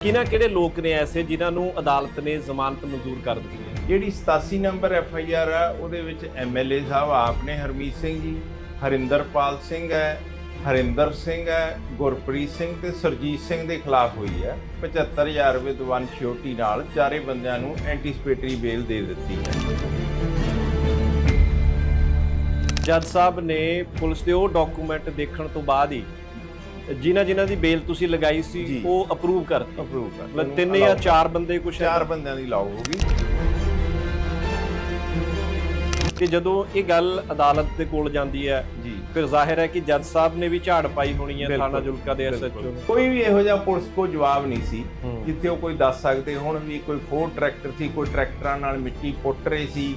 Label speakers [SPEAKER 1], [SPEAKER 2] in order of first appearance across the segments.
[SPEAKER 1] ਕਿਹਨਾਂ ਕਿਹੜੇ ਲੋਕ ਨੇ ਐਸੇ ਜਿਨ੍ਹਾਂ ਨੂੰ ਅਦਾਲਤ ਨੇ ਜ਼ਮਾਨਤ ਮਨਜ਼ੂਰ ਕਰ ਦਿੱਤੀ ਹੈ?
[SPEAKER 2] ਜਿਹੜੀ 87 ਨੰਬਰ ਐਫ ਆਈ ਆਰ ਆ ਉਹਦੇ ਵਿੱਚ ਐਮਐਲਏ ਸਾਹਿਬ ਆਪ ਨੇ ਹਰਮੀਤ ਸਿੰਘ ਜੀ ਹਰਿੰਦਰਪਾਲ ਸਿੰਘ ਹੈ ਹਰਿੰਦਰ ਸਿੰਘ ਹੈ ਗੁਰਪ੍ਰੀਤ ਸਿੰਘ ਤੇ ਸਰਜੀਤ ਸਿੰਘ ਦੇ ਖਿਲਾਫ ਹੋਈ ਹੈ। 75000 ਰੁਪਏ ਦਵਨ ਛੋਟੀ ਨਾਲ ਚਾਰੇ ਬੰਦਿਆਂ ਨੂੰ ਐਂਟੀਸਪੇਟਰੀ ਬੇਲ ਦੇ ਦਿੱਤੀ ਹੈ।
[SPEAKER 1] ਜੱਜ ਸਾਹਿਬ ਨੇ ਪੁਲਿਸ ਦੇ ਉਹ ਡਾਕੂਮੈਂਟ ਦੇਖਣ ਤੋਂ ਬਾਅਦ ਹੀ ਜਿਨ੍ਹਾਂ ਜਿਨ੍ਹਾਂ ਦੀ ਬੇਲ ਤੁਸੀਂ ਲਗਾਈ ਸੀ
[SPEAKER 2] ਜੀ।
[SPEAKER 1] ਉਹ ਅਪਰੂਵ ਕਰਤੀ
[SPEAKER 2] ਅਪਰੂਵ ਕਰ।
[SPEAKER 1] ਮਤਲਬ ਤਿੰਨ ਜਾਂ ਚਾਰ ਬੰਦੇ ਕੁਛ
[SPEAKER 2] ਚਾਰ ਬੰਦਿਆਂ ਦੀ ਲਾਓ ਹੋਗੀ
[SPEAKER 1] ਤੇ ਜਦੋਂ ਇਹ ਗੱਲ ਅਦਾਲਤ ਦੇ ਕੋਲ ਜਾਂਦੀ ਹੈ
[SPEAKER 2] ਜੀ।
[SPEAKER 1] ਫਿਰ ਜ਼ਾਹਿਰ ਹੈ ਕਿ ਜੱਜ ਸਾਹਿਬ ਨੇ ਵੀ ਝਾੜ ਪਾਈ ਹੋਣੀ ਹੈ ਥਾਣਾ ਜੁਲਕਾ ਦੇ ਐਸਐਚਓ। ਨੂੰ।
[SPEAKER 2] ਕੋਈ ਵੀ ਇਹੋ ਜਿਹਾ ਪੁਲਿਸ ਕੋ ਜਵਾਬ ਨਹੀਂ ਸੀ। ਜਿੱਥੇ ਉਹ ਕੋਈ ਦੱਸ ਸਕਦੇ ਹੁਣ ਵੀ ਕੋਈ ਫੋਰ ਟਰੈਕਟਰ ਸੀ ਕੋਈ ਟਰੈਕਟਰਾਂ ਨਾਲ ਮਿੱਟੀ ਪੁੱਟ ਰਹੇ ਸੀ।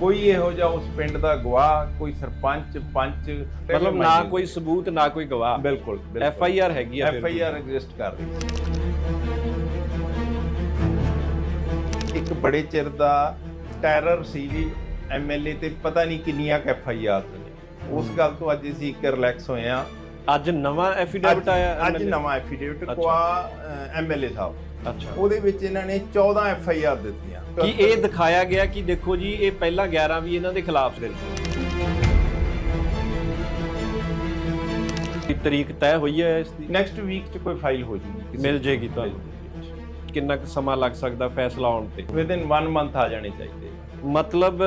[SPEAKER 2] ਕੋਈ ਇਹੋ ਜਿਹਾ ਉਸ ਪਿੰਡ ਦਾ ਗਵਾਹ ਕੋਈ ਸਰਪੰਚ ਪੰਚ
[SPEAKER 1] ਮਤਲਬ ਨਾ ਕੋਈ ਸਬੂਤ ਨਾ ਕੋਈ ਗਵਾਹ।
[SPEAKER 2] ਬਿਲਕੁਲ
[SPEAKER 1] ਐਫ ਆਈ ਆਰ ਹੈਗੀ ਆ
[SPEAKER 2] ਐਫ ਆਈ ਆਰ ਐਗਜ਼ਿਸਟ ਕਰ ਰਹੀ ਇੱਕ ਬੜੇ ਚਿਰ ਦਾ ਟੈਰਰ ਸੀ ਵੀ ਐਮਐਲਏ ਤੇ ਪਤਾ ਨਹੀਂ ਕਿੰਨੀਆਂ ਐਫ ਆਈ ਆਰ ਉਸ ਗੱਲ ਤੋਂ ਅੱਜ ਅਸੀਂ ਇੱਕ ਰਿਲੈਕਸ ਹੋਏ ਆ
[SPEAKER 1] ਅੱਜ ਨਵਾਂ ਐਫੀਡੇਵਿਟ ਆਇਆ
[SPEAKER 2] ਅੱਜ? ਨਵਾਂ ਐਫੀਡੇਵਿਟ। ਕੋਆ ਐਮਐਲਏ ਸਾਹਿਬ।
[SPEAKER 1] ਅੱਛਾ।
[SPEAKER 2] ਉਹਦੇ ਵਿੱਚ ਇਹਨਾਂ ਨੇ 14 ਐਫ ਆਈ ਆਰ ਦਿੱਤੀਆਂ।
[SPEAKER 1] ਕੀ ਇਹ ਦਿਖਾਇਆ ਗਿਆ ਕਿ ਦੇਖੋ ਜੀ ਇਹ ਪਹਿਲਾਂ 11 ਵੀ ਇਹਨਾਂ ਦੇ ਖਿਲਾਫ ਸੀ। ਤਰੀਕ ਤੈਅ ਹੋਈ ਹੈ ਇਸ ਦੀ?
[SPEAKER 2] ਨੈਕਸਟ ਵੀਕ ਚ ਕੋਈ ਫਾਈਲ ਹੋ ਜੂਗੀ
[SPEAKER 1] ਮਿਲ ਜੇਗੀ ਤੁਹਾਨੂੰ। ਕਿੰਨਾ ਕੁ ਸਮਾਂ ਲੱਗ ਸਕਦਾ ਫੈਸਲਾ ਆਉਣ ਤੇ?
[SPEAKER 2] ਵਿਦਿਨ 1 ਮੰਥ ਆ ਜਾਣੇ ਚਾਹੀਦੇ
[SPEAKER 1] ਮਤਲਬ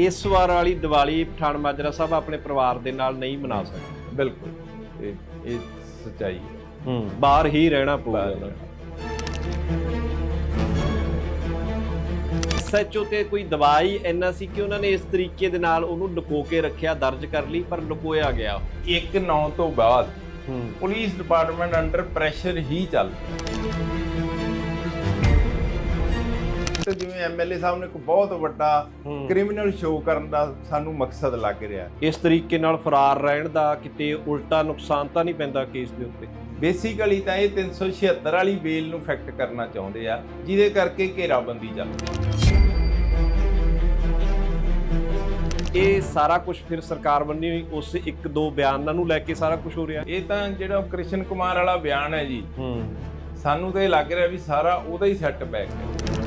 [SPEAKER 1] ਇਸ ਵਾਰ ਵਾਲੀ ਦੀਵਾਲੀ ਪਠਾਨ ਮਾਜਰਾ ਸਾਹਿਬ ਆਪਣੇ ਪਰਿਵਾਰ ਦੇ ਨਾਲ ਨਹੀਂ ਮਨਾ ਸਕਦੇ।
[SPEAKER 2] ਬਿਲਕੁਲ। ਇਹ ਇਹ ਸੱਚਾਈ ਹੈ।
[SPEAKER 1] ਹੂੰ ਬਾਹਰ ਹੀ ਰਹਿਣਾ ਪਊਗਾ। ਸੱਚੋ ਤੇ ਕੋਈ ਦਵਾਈ ਇੰਨਾ ਸੀ ਕਿ ਉਹਨਾਂ ਨੇ ਇਸ ਤਰੀਕੇ ਦੇ ਨਾਲ ਉਹਨੂੰ ਲੁਕੋ ਕੇ ਰੱਖਿਆ ਦਰਜ ਕਰ ਲਈ ਪਰ ਲੁਕੋਇਆ ਗਿਆ
[SPEAKER 2] ਇੱਕ 9 ਤੋਂ ਬਾਅਦ
[SPEAKER 1] ਹੂੰ।
[SPEAKER 2] ਪੁਲਿਸ ਡਿਪਾਰਟਮੈਂਟ ਅੰਡਰ ਪ੍ਰੈਸ਼ਰ ਹੀ ਚੱਲ ਤੇ ਜਿਵੇਂ ਐਮਐਲਏ ਸਾਹਿਬ ਨੇ ਇੱਕ ਬਹੁਤ ਵੱਡਾ। ਕ੍ਰਿਮੀਨਲ ਸ਼ੋਅ ਕਰਨ ਦਾ ਸਾਨੂੰ ਮਕਸਦ ਲੱਗ ਰਿਹਾ
[SPEAKER 1] ਇਸ ਤਰੀਕੇ ਨਾਲ ਫਰਾਰ ਰਹਿਣ ਦਾ ਕਿਤੇ ਉਲਟਾ ਨੁਕਸਾਨ ਤਾਂ ਨਹੀਂ ਪੈਂਦਾ ਕੇਸ ਦੇ ਉੱਤੇ?
[SPEAKER 2] ਬੇਸਿਕਲੀ ਤਾਂ ਇਹ 376 ਵਾਲੀ ਬੇਲ ਨੂੰ ਫੈਕਟ ਕਰਨਾ ਚਾਹੁੰਦੇ ਆ ਜਿਹਦੇ ਕਰਕੇ ਘੇਰਾਬੰਦੀ ਚੱਲ ਰਹੀ
[SPEAKER 1] ਇਹ ਸਾਰਾ ਕੁਝ ਫਿਰ ਸਰਕਾਰ ਬੰਨੀ ਹੋਈ ਉਸ ਇੱਕ ਦੋ ਬਿਆਨਾਂ ਨੂੰ ਲੈ ਕੇ ਸਾਰਾ ਕੁਝ ਹੋ ਰਿਹਾ?
[SPEAKER 2] ਇਹ ਤਾਂ ਜਿਹੜਾ ਕ੍ਰਿਸ਼ਨ ਕੁਮਾਰ ਵਾਲਾ ਬਿਆਨ ਹੈ ਜੀ
[SPEAKER 1] ਹੂੰ।
[SPEAKER 2] ਸਾਨੂੰ ਤਾਂ ਇਹ ਲੱਗ ਰਿਹਾ ਵੀ ਸਾਰਾ ਉਹਦਾ ਹੀ ਸੈੱਟ ਬੈਕ ਹੈ।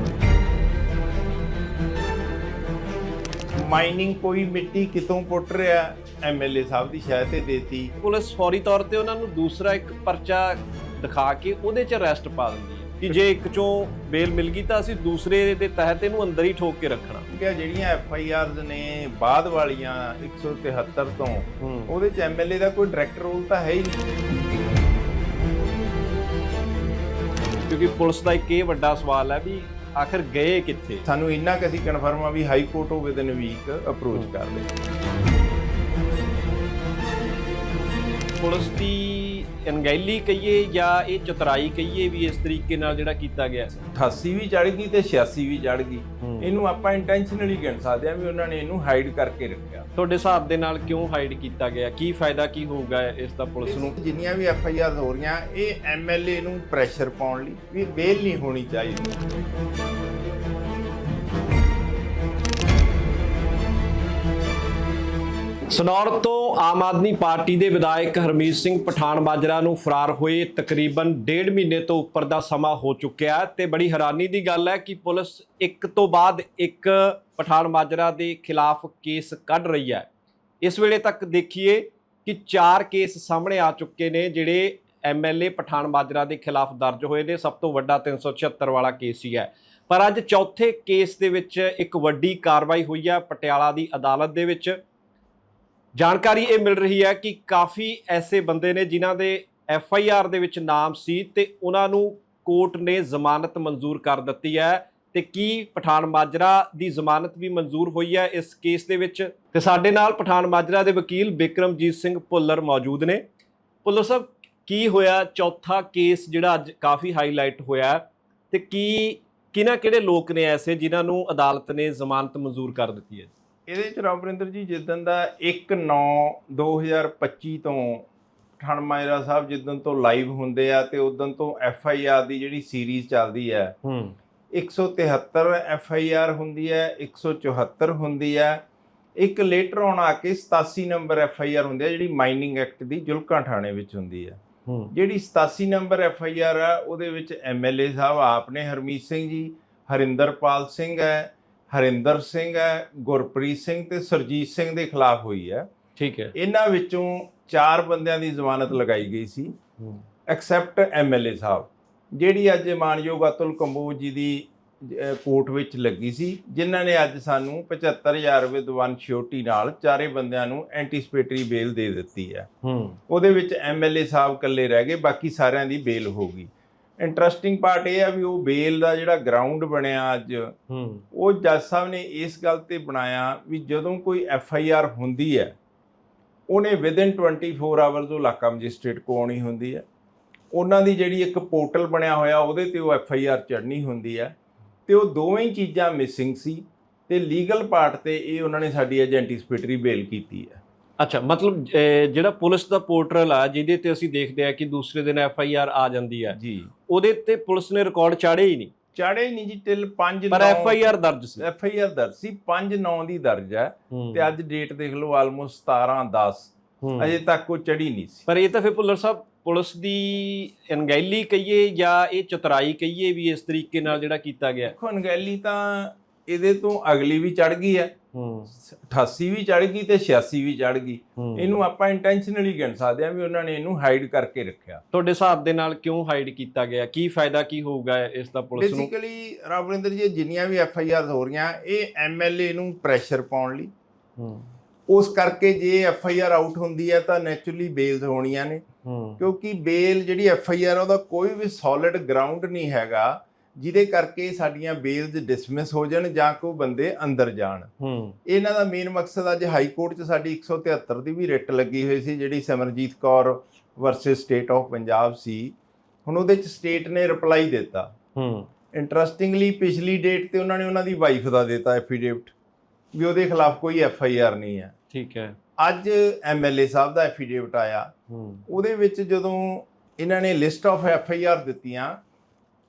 [SPEAKER 2] ਮਾਈਨਿੰਗ ਕੋਈ ਮਿੱਟੀ ਕਿਤੋਂ ਪੁੱਟ ਰਿਹਾ? ਐਮਐਲਏ ਸਾਹਿਬ ਦੀ ਸ਼ਾਇਦ ਤੇ ਦੇਤੀ।
[SPEAKER 1] ਪੁਲਿਸ ਫੌਰੀ ਤੌਰ ਤੇ ਉਹਨਾਂ ਨੂੰ ਦੂਸਰਾ ਇੱਕ ਪਰਚਾ ਦਿਖਾ ਕੇ ਉਹਦੇ 'ਚ ਅਰੈਸਟ ਪਾ ਦਿੰਦੀ ਹੈ ਕਿ ਜੇ ਇੱਕ ਚੋਂ ਬੇਲ ਮਿਲ ਗਈ ਤਾਂ ਅਸੀਂ ਦੂਸਰੇ ਦੇ ਤਹਿਤ ਇਹਨੂੰ ਅੰਦਰ ਹੀ ਠੋਕ ਕੇ ਰੱਖਣਾ।
[SPEAKER 2] ਕਿ ਜਿਹੜੀਆਂ ਐਫ ਆਈ ਆਰਜ਼ ਨੇ ਬਾਅਦ ਵਾਲੀਆਂ 173 ਤੋਂ ਉਹਦੇ ਚ ਐਮਐਲਏ ਦਾ ਕੋਈ ਡਾਇਰੈਕਟਰ ਰੋਲ ਤਾਂ ਹੈ ਹੀ ਨਹੀਂ।
[SPEAKER 1] ਕਿਉਂਕਿ ਪੁਲਿਸ ਦਾ ਇੱਕ ਇਹ ਵੱਡਾ ਸਵਾਲ ਹੈ ਵੀ ਆਖਰ ਗਏ ਕਿੱਥੇ?
[SPEAKER 2] ਸਾਨੂੰ ਇੰਨਾ ਕਿ ਅਸੀਂ ਕਨਫਰਮ ਆ ਵੀ ਹਾਈ ਕੋਰਟ ਉਹ ਵਿਦਨ ਵੀਕ ਅਪਰੋਚ ਕਰ ਲਈ
[SPEAKER 1] ਪੁਲਿਸ ਦੀ ਅਣਗਹਿਲੀ ਕਹੀਏ ਜਾਂ ਇਹ ਚਤਰਾਈ ਕਹੀਏ ਵੀ ਇਸ ਤਰੀਕੇ ਨਾਲ ਜਿਹੜਾ ਕੀਤਾ ਗਿਆ।
[SPEAKER 2] 88 ਵੀ ਚੜ ਗਈ ਤੇ 86 ਵੀ ਚੜ ਗਈ। ਇਹਨੂੰ ਆਪਾਂ ਇੰਟੈਂਸ਼ਨਲੀ ਗਿਣ ਸਕਦੇ ਆ ਵੀ ਉਹਨਾਂ ਨੇ ਇਹਨੂੰ ਹਾਈਡ ਕਰਕੇ ਰੱਖਿਆ।
[SPEAKER 1] ਤੁਹਾਡੇ ਹਿਸਾਬ ਦੇ ਨਾਲ ਕਿਉਂ ਹਾਈਡ ਕੀਤਾ ਗਿਆ? ਕੀ ਫਾਇਦਾ ਕੀ ਹੋਊਗਾ ਇਸ ਦਾ ਪੁਲਿਸ ਨੂੰ?
[SPEAKER 2] ਜਿੰਨੀਆਂ ਵੀ ਐਫ ਆਈ ਆਰ ਹੋ ਰਹੀਆਂ ਇਹ ਐਮਐਲਏ ਨੂੰ ਪ੍ਰੈਸ਼ਰ ਪਾਉਣ ਲਈ ਵੀ ਬੇਲ ਨਹੀਂ ਹੋਣੀ ਚਾਹੀਦੀ।
[SPEAKER 1] ਸਨੌਰ ਤੋਂ ਆਮ ਆਦਮੀ ਪਾਰਟੀ ਦੇ ਵਿਧਾਇਕ ਹਰਮੀਤ ਸਿੰਘ ਪਠਾਨ ਮਾਜਰਾ ਨੂੰ ਫਰਾਰ ਹੋਏ ਤਕਰੀਬਨ ਡੇਢ ਮਹੀਨੇ ਤੋਂ ਉੱਪਰ ਦਾ ਸਮਾਂ ਹੋ ਚੁੱਕਿਆ ਹੈ ਤੇ ਬੜੀ ਹੈਰਾਨੀ ਦੀ ਗੱਲ ਹੈ ਕਿ ਪੁਲਿਸ ਇੱਕ ਤੋਂ ਬਾਅਦ ਇੱਕ ਪਠਾਨ ਮਾਜਰਾ ਦੇ ਖਿਲਾਫ ਕੇਸ ਕੱਢ ਰਹੀ ਹੈ। ਇਸ ਵੇਲੇ ਤੱਕ ਦੇਖੀਏ ਕਿ ਚਾਰ ਕੇਸ ਸਾਹਮਣੇ ਆ ਚੁੱਕੇ ਨੇ ਜਿਹੜੇ ਐਮਐਲਏ ਪਠਾਨ ਮਾਜਰਾ ਦੇ ਖਿਲਾਫ ਦਰਜ ਹੋਏ ਨੇ। ਸਭ ਤੋਂ ਵੱਡਾ 376 ਵਾਲਾ ਕੇਸ ਹੀ ਹੈ। ਪਰ ਅੱਜ ਚੌਥੇ ਕੇਸ ਦੇ ਵਿੱਚ ਇੱਕ ਵੱਡੀ ਕਾਰਵਾਈ ਹੋਈ ਹੈ ਪਟਿਆਲਾ ਦੀ ਅਦਾਲਤ ਦੇ ਵਿੱਚ। ਜਾਣਕਾਰੀ ਇਹ ਮਿਲ ਰਹੀ ਹੈ ਕਿ ਕਾਫੀ ਐਸੇ ਬੰਦੇ ਨੇ ਜਿਨ੍ਹਾਂ ਦੇ ਐਫ ਆਈ ਆਰ ਦੇ ਵਿੱਚ ਨਾਮ ਸੀ ਤੇ ਉਹਨਾਂ ਨੂੰ ਕੋਰਟ ਨੇ ਜ਼ਮਾਨਤ ਮਨਜ਼ੂਰ ਕਰ ਦਿੱਤੀ ਹੈ ਤੇ ਕੀ ਪਠਾਨ ਮਾਜਰਾ ਦੀ ਜ਼ਮਾਨਤ ਵੀ ਮਨਜ਼ੂਰ ਹੋਈ ਹੈ ਇਸ ਕੇਸ ਦੇ ਵਿੱਚ? ਤੇ ਸਾਡੇ ਨਾਲ ਪਠਾਨ ਮਾਜਰਾ ਦੇ ਵਕੀਲ ਬਿਕਰਮਜੀਤ ਸਿੰਘ ਭੁੱਲਰ ਮੌਜੂਦ ਨੇ। ਭੁੱਲਰ ਸਾਹਿਬ, ਕੀ ਹੋਇਆ? ਚੌਥਾ ਕੇਸ ਜਿਹੜਾ ਅੱਜ ਕਾਫੀ ਹਾਈਲਾਈਟ ਹੋਇਆ ਹੈ ਤੇ ਕੀ ਕਿਹਨਾਂ ਕਿਹੜੇ ਲੋਕ ਨੇ ਐਸੇ ਜਿਨ੍ਹਾਂ ਨੂੰ ਅਦਾਲਤ ਨੇ ਜ਼ਮਾਨਤ ਮਨਜ਼ੂਰ ਕਰ ਦਿੱਤੀ ਹੈ?
[SPEAKER 2] ਇਹਦੇ ਚ ਰਾਮਵਰਿੰਦਰ ਜੀ ਜਿੱਦਣ ਦਾ 1/9 2025 ਤੋਂ ਠਣਮਾਇਰਾ ਸਾਹਿਬ ਜਿੱਦਣ ਤੋਂ ਲਾਈਵ ਹੁੰਦੇ ਆ ਤੇ ਉਦੋਂ ਤੋਂ ਐਫ ਆਈ ਆਰ ਦੀ ਜਿਹੜੀ ਸੀਰੀਜ਼ ਚੱਲਦੀ ਹੈ।
[SPEAKER 1] ਹੂੰ
[SPEAKER 2] 173 ਐਫ ਆਈ ਆਰ ਹੁੰਦੀ ਹੈ 174 ਹੁੰਦੀ ਹੈ ਇੱਕ ਲੇਟਰ ਆਨ ਆ ਕੇ 87 ਨੰਬਰ ਐਫ ਆਈ ਆਰ ਹੁੰਦੀ ਹੈ ਜਿਹੜੀ ਮਾਈਨਿੰਗ ਐਕਟ ਦੀ ਜੁਲਕਾ ਥਾਣੇ ਵਿੱਚ ਹੁੰਦੀ ਹੈ
[SPEAKER 1] ਹੂੰ।
[SPEAKER 2] ਜਿਹੜੀ 87 ਨੰਬਰ ਐਫ ਆਈ ਆਰ ਆ ਉਹਦੇ ਵਿੱਚ ਐਮ ਐਲ ਏ ਸਾਹਿਬ ਆਪ ਨੇ ਹਰਮੀਤ ਸਿੰਘ ਜੀ ਹਰਿੰਦਰਪਾਲ ਸਿੰਘ ਹੈ ਹਰਿੰਦਰ ਸਿੰਘ ਹੈ ਗੁਰਪ੍ਰੀਤ ਸਿੰਘ ਤੇ ਸਰਜੀਤ ਸਿੰਘ ਦੇ ਖਿਲਾਫ ਹੋਈ ਹੈ।
[SPEAKER 1] ਠੀਕ ਹੈ।
[SPEAKER 2] ਇਹਨਾਂ ਵਿੱਚੋਂ ਚਾਰ ਬੰਦਿਆਂ ਦੀ ਜ਼ਮਾਨਤ ਲਗਾਈ ਗਈ ਸੀ। ਐਕਸੈਪਟ ਐਮਐਲਏ ਸਾਹਿਬ ਜਿਹੜੀ ਅੱਜ ਮਾਨਯੋਗ ਅਤੁਲ ਕੰਬੋਜ ਜੀ ਦੀ ਕੋਰਟ ਵਿੱਚ ਲੱਗੀ ਸੀ ਜਿਨ੍ਹਾਂ ਨੇ ਅੱਜ ਸਾਨੂੰ 75000 ਰੁਪਏ ਦਵਨ ਸ਼ਿਓਰਟੀ ਨਾਲ ਚਾਰੇ ਬੰਦਿਆਂ ਨੂੰ ਐਂਟੀਸਪੇਟਰੀ ਬੇਲ ਦੇ ਦਿੱਤੀ ਹੈ।
[SPEAKER 1] ਹੂੰ।
[SPEAKER 2] ਉਹਦੇ ਵਿੱਚ ਐਮਐਲਏ ਸਾਹਿਬ ਇਕੱਲੇ ਰਹਿ ਗਏ ਬਾਕੀ ਸਾਰਿਆਂ ਦੀ ਬੇਲ ਹੋ ਗਈ। ਇੰਟਰਸਟਿੰਗ ਪਾਰਟ ਇਹ ਆ ਵੀ ਉਹ ਬੇਲ ਦਾ ਜਿਹੜਾ ਗਰਾਊਂਡ ਬਣਿਆ ਅੱਜ ਉਹ ਜੱਜ ਸਾਹਿਬ ਨੇ ਇਸ ਗੱਲ ਤੇ ਬਣਾਇਆ ਵੀ ਜਦੋਂ ਕੋਈ ਐਫ ਆਈ ਆਰ ਹੁੰਦੀ ਹੈ ਉਹਨੇ ਵਿਦਿਨ 24 ਆਵਰਸ ਉਹ ਇਲਾਕਾ ਮੈਜਿਸਟ੍ਰੇਟ ਕੋ ਆਉਣੀ ਹੁੰਦੀ ਹੈ। ਉਹਨਾਂ ਦੀ ਜਿਹੜੀ ਇੱਕ ਪੋਰਟਲ ਬਣਿਆ ਹੋਇਆ ਉਹਦੇ ਤੇ ਉਹ ਐਫ ਆਈ ਆਰ ਚੜਨੀ ਹੁੰਦੀ ਹੈ। ਤੇ ਉਹ ਦੋਵੇਂ ਚੀਜ਼ਾਂ ਮਿਸਿੰਗ ਸੀ ਤੇ ਲੀਗਲ ਪਾਰਟ ਤੇ ਇਹ ਉਹਨਾਂ ਨੇ ਸਾਡੀ ਐਜੈਂਟੀਸਪੇਟਰੀ ਬੇਲ ਕੀਤੀ ਹੈ।
[SPEAKER 1] ਅੱਛਾ ਮਤਲਬ ਜਿਹੜਾ ਪੁਲਿਸ ਦਾ ਪੋਰਟਲ ਆ ਜਿਹਦੇ ਤੇ ਅਸੀਂ ਦੇਖਦੇ ਆ ਕਿ ਦੂਸਰੇ ਦਿਨ ਐਫ ਆਈ ਆਰ ਆ ਜਾਂਦੀ ਹੈ
[SPEAKER 2] ਜੀ।
[SPEAKER 1] ਉਹਦੇ ਤੇ ਪੁਲਿਸ ਨੇ ਰਿਕਾਰਡ ਚਾੜੇ ਹੀ ਨਹੀਂ।
[SPEAKER 2] ਚਾੜੇ ਨਹੀਂ ਜੀ ਟਿਲ 5
[SPEAKER 1] ਪਰ ਐਫ ਆਈ ਆਰ ਦਰਜ ਸੀ।
[SPEAKER 2] ਐਫ ਆਈ ਆਰ ਦਰਜ ਸੀ 5 9 ਦੀ ਦਰਜ ਹੈ
[SPEAKER 1] ਹੂੰ,
[SPEAKER 2] ਤੇ ਅੱਜ ਡੇਟ ਦੇਖ ਲਓ ਆਲਮੋਸਟ 17 10
[SPEAKER 1] ਹੂੰ।
[SPEAKER 2] ਅਜੇ ਤੱਕ ਉਹ ਚੜੀ ਨਹੀਂ ਸੀ।
[SPEAKER 1] ਪਰ ਇਹ ਤਾਂ ਫਿਰ ਭੁੱਲਰ ਸਾਹਿਬ ਪੁਲਿਸ ਦੀ ਅਣਗਹਿਲੀ ਕਹੀਏ ਜਾਂ ਇਹ ਚਤਰਾਈ ਕਹੀਏ ਵੀ ਇਸ ਤਰੀਕੇ ਨਾਲ ਜਿਹੜਾ ਕੀਤਾ ਗਿਆ?
[SPEAKER 2] ਦੇਖੋ ਅਣਗਹਿਲੀ ਤਾਂ ਇਹਦੇ ਤੋਂ ਅਗਲੀ ਵੀ ਚੜ ਗਈ ਹੈ।
[SPEAKER 1] ਹੂੰ।
[SPEAKER 2] 88 ਵੀ ਚੜ ਗਈ ਤੇ 86 ਵੀ ਚੜ ਗਈ। ਇਹਨੂੰ ਆਪਾਂ ਇੰਟੈਂਸ਼ਨਲੀ ਗਿਣ ਸਕਦੇ ਹਾਂ ਵੀ ਉਹਨਾਂ ਨੇ ਇਹਨੂੰ ਹਾਈਡ ਕਰਕੇ ਰੱਖਿਆ।
[SPEAKER 1] ਤੁਹਾਡੇ ਹਿਸਾਬ ਦੇ ਨਾਲ ਕਿਉਂ ਹਾਈਡ ਕੀਤਾ ਗਿਆ? ਕੀ ਫਾਇਦਾ ਕੀ ਹੋਊਗਾ ਇਸ ਦਾ ਪੁਲਿਸ ਨੂੰ?
[SPEAKER 2] ਬੇਸਿਕਲੀ ਰਾਵਰਿੰਦਰ ਜੀ ਜਿੰਨੀਆਂ ਵੀ ਐਫ ਆਈ ਆਰ ਹੋ ਰਹੀਆਂ ਇਹ ਐਮਐਲਏ ਨੂੰ ਪ੍ਰੈਸ਼ਰ ਪਾਉਣ ਲਈ।
[SPEAKER 1] ਹੂੰ।
[SPEAKER 2] ਉਸ ਕਰਕੇ ਜੇ ਐਫ ਆਈ ਆਰ ਆਊਟ ਹੁੰਦੀ ਹੈ ਤਾਂ ਨੈਚੁਰਲੀ ਬੇਲਸ ਹੋਣੀਆਂ ਨੇ।
[SPEAKER 1] ਹੂੰ।
[SPEAKER 2] ਕਿਉਂਕਿ ਬੇਲ ਜਿਹੜੀ ਐਫ ਆਈ ਆਰ ਉਹਦਾ ਕੋਈ ਵੀ ਸੋਲਿਡ ਗਰਾਊਂਡ ਨਹੀਂ ਹੈਗਾ। ਜਿਹਦੇ ਕਰਕੇ ਸਾਡੀਆਂ ਬੇਲਸ ਡਿਸਮਿਸ ਹੋ ਜਾਣ ਜਾਂ ਕੋਈ ਬੰਦੇ ਅੰਦਰ ਜਾਣ।
[SPEAKER 1] ਹੂੰ।
[SPEAKER 2] ਇਹਨਾਂ ਦਾ ਮੇਨ ਮਕਸਦ ਅੱਜ ਹਾਈ ਕੋਰਟ 'ਚ ਸਾਡੀ 173 ਦੀ ਵੀ ਰਿਟ ਲੱਗੀ ਹੋਈ ਸੀ ਜਿਹੜੀ Simarjit Kaur versus state of Punjab ਸੀ। ਹੁਣ ਉਹਦੇ 'ਚ ਸਟੇਟ ਨੇ ਰਿਪਲਾਈ ਦਿੱਤਾ।
[SPEAKER 1] ਹੂੰ।
[SPEAKER 2] ਇੰਟਰਸਟਿੰਗਲੀ ਪਿਛਲੀ ਡੇਟ ਤੇ ਉਹਨਾਂ ਨੇ ਉਹਨਾਂ ਦੀ ਵਾਈਫ ਦਾ ਦਿੱਤਾ ਐਫੀਡੇਵਿਟ ਵੀ ਉਹਦੇ ਖਿਲਾਫ ਕੋਈ ਐਫ ਆਈ ਆਰ ਨਹੀਂ ਹੈ।
[SPEAKER 1] ਠੀਕ ਹੈ।
[SPEAKER 2] ਅੱਜ ਐਮਐਲਏ ਸਾਹਿਬ ਦਾ ਐਫੀਡੇਵਿਟ ਆਇਆ।
[SPEAKER 1] ਹੂੰ।
[SPEAKER 2] ਉਹਦੇ ਵਿੱਚ ਜਦੋਂ ਇਹਨਾਂ ਨੇ list of F I R ਦਿੱਤੀਆਂ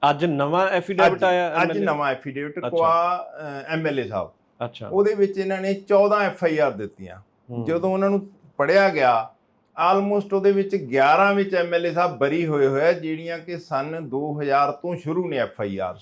[SPEAKER 1] ਅੱਜ ਨਵਾਂ ਐਫੀਡੇਵਿਟ ਆਇਆ
[SPEAKER 2] ਅੱਜ ਨਵਾਂ ਐਫੀਡੇਵਿਟ। ਕੋਆ ਐਮਐਲਏ ਸਾਹਿਬ।
[SPEAKER 1] ਅੱਛਾ।
[SPEAKER 2] ਉਹਦੇ ਵਿੱਚ ਇਹਨਾਂ ਨੇ 14 ਐਫ ਆਈ ਆਰ ਦਿੱਤੀਆਂ। ਜਦੋਂ ਉਹਨਾਂ ਨੂੰ ਪੜਿਆ ਗਿਆ ਆਲਮੋਸਟ ਉਹਦੇ ਵਿੱਚ 11 ਵਿੱਚ ਐਮਐਲਏ ਸਾਹਿਬ ਬਰੀ ਹੋਏ ਹੋਏ ਆ ਜਿਹੜੀਆਂ ਕਿ ਸਨ 2000 ਤੋਂ ਸ਼ੁਰੂ ਨੇ ਐਫ ਆਈ ਆਰ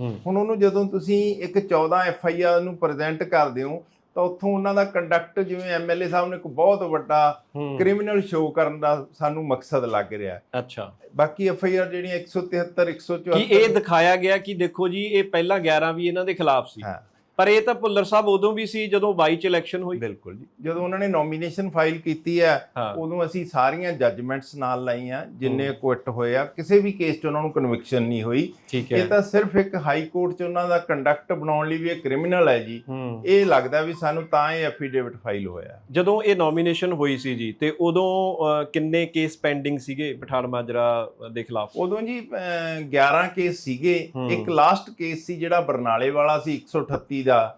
[SPEAKER 1] ਹੂੰ।
[SPEAKER 2] ਹੁਣ ਉਹਨੂੰ ਜਦੋਂ ਤੁਸੀਂ ਇੱਕ 14 ਐਫ ਆਈ ਆਰ ਨੂੰ ਪ੍ਰੈਜ਼ੈਂਟ ਕਰਦੇ ਹੋ ਤਾਂ ਉੱਥੋਂ ਉਹਨਾਂ ਦਾ ਕੰਡਕਟ ਜਿਵੇਂ ਐਮਐਲਏ ਸਾਹਿਬ ਨੇ ਇੱਕ ਬਹੁਤ ਵੱਡਾ। ਕ੍ਰਿਮੀਨਲ ਸ਼ੋਅ ਕਰਨ ਦਾ ਸਾਨੂੰ ਮਕਸਦ ਲੱਗ ਰਿਹਾ।
[SPEAKER 1] ਅੱਛਾ
[SPEAKER 2] ਬਾਕੀ ਐਫ ਆਈ ਆਰ ਜਿਹੜੀਆਂ 173 174
[SPEAKER 1] ਕੀ ਇਹ ਦਿਖਾਇਆ ਗਿਆ ਕਿ ਦੇਖੋ ਜੀ ਇਹ ਪਹਿਲਾਂ 11 ਵੀ ਇਹਨਾਂ ਦੇ ਖਿਲਾਫ ਸੀ
[SPEAKER 2] ਹਾਂ
[SPEAKER 1] ਪਰ ਇਹ ਤਾਂ ਭੁੱਲਰ ਸਾਹਿਬ ਉਦੋਂ ਵੀ ਸੀ ਜਦੋਂ 22 ਚ ਇਲੈਕਸ਼ਨ ਹੋਈ।
[SPEAKER 2] ਬਿਲਕੁਲ ਜੀ। ਜਦੋਂ ਉਹਨਾਂ ਨੇ ਨੋਮੀਨੇਸ਼ਨ ਫਾਈਲ ਕੀਤੀ ਹੈ ਉਦੋਂ ਅਸੀਂ ਸਾਰੀਆਂ ਜੱਜਮੈਂਟਸ ਨਾਲ ਲਾਈਆਂ ਜਿੰਨੇ ਕੁਇਟ ਹੋਏ ਆ। ਕਿਸੇ ਵੀ ਕੇਸ 'ਚ ਉਹਨਾਂ ਨੂੰ ਕਨਵਿਕਸ਼ਨ ਨਹੀਂ ਹੋਈ। ਇਹ ਤਾਂ ਸਿਰਫ ਇੱਕ ਹਾਈ ਕੋਰਟ 'ਚ ਉਹਨਾਂ ਦਾ ਕੰਡਕਟ ਬਣਾਉਣ ਲਈ ਵੀ ਇਹ ਕ੍ਰਿਮੀਨਲ ਹੈ ਜੀ। ਇਹ ਲੱਗਦਾ ਵੀ ਸਾਨੂੰ ਤਾਂ ਇਹ ਐਫੀਡੇਵਿਟ ਫਾਈਲ ਹੋਇਆ।
[SPEAKER 1] ਜਦੋਂ ਇਹ ਨੋਮੀਨੇਸ਼ਨ ਹੋਈ ਸੀ ਜੀ ਤੇ ਉਦੋਂ ਕਿੰਨੇ ਕੇਸ ਪੈਂਡਿੰਗ ਸੀਗੇ ਪਠਾਨ ਮਾਜਰਾ ਦੇ ਖਿਲਾਫ?
[SPEAKER 2] ਉਦੋਂ ਜੀ ਅਹ, 11 ਕੇਸ ਸੀਗੇ। ਇੱਕ ਲਾਸਟ ਕੇਸ ਸੀ ਜਿਹੜਾ ਬਰਨਾਲੇ ਵਾਲਾ ਸੀ 138 ਦਾ।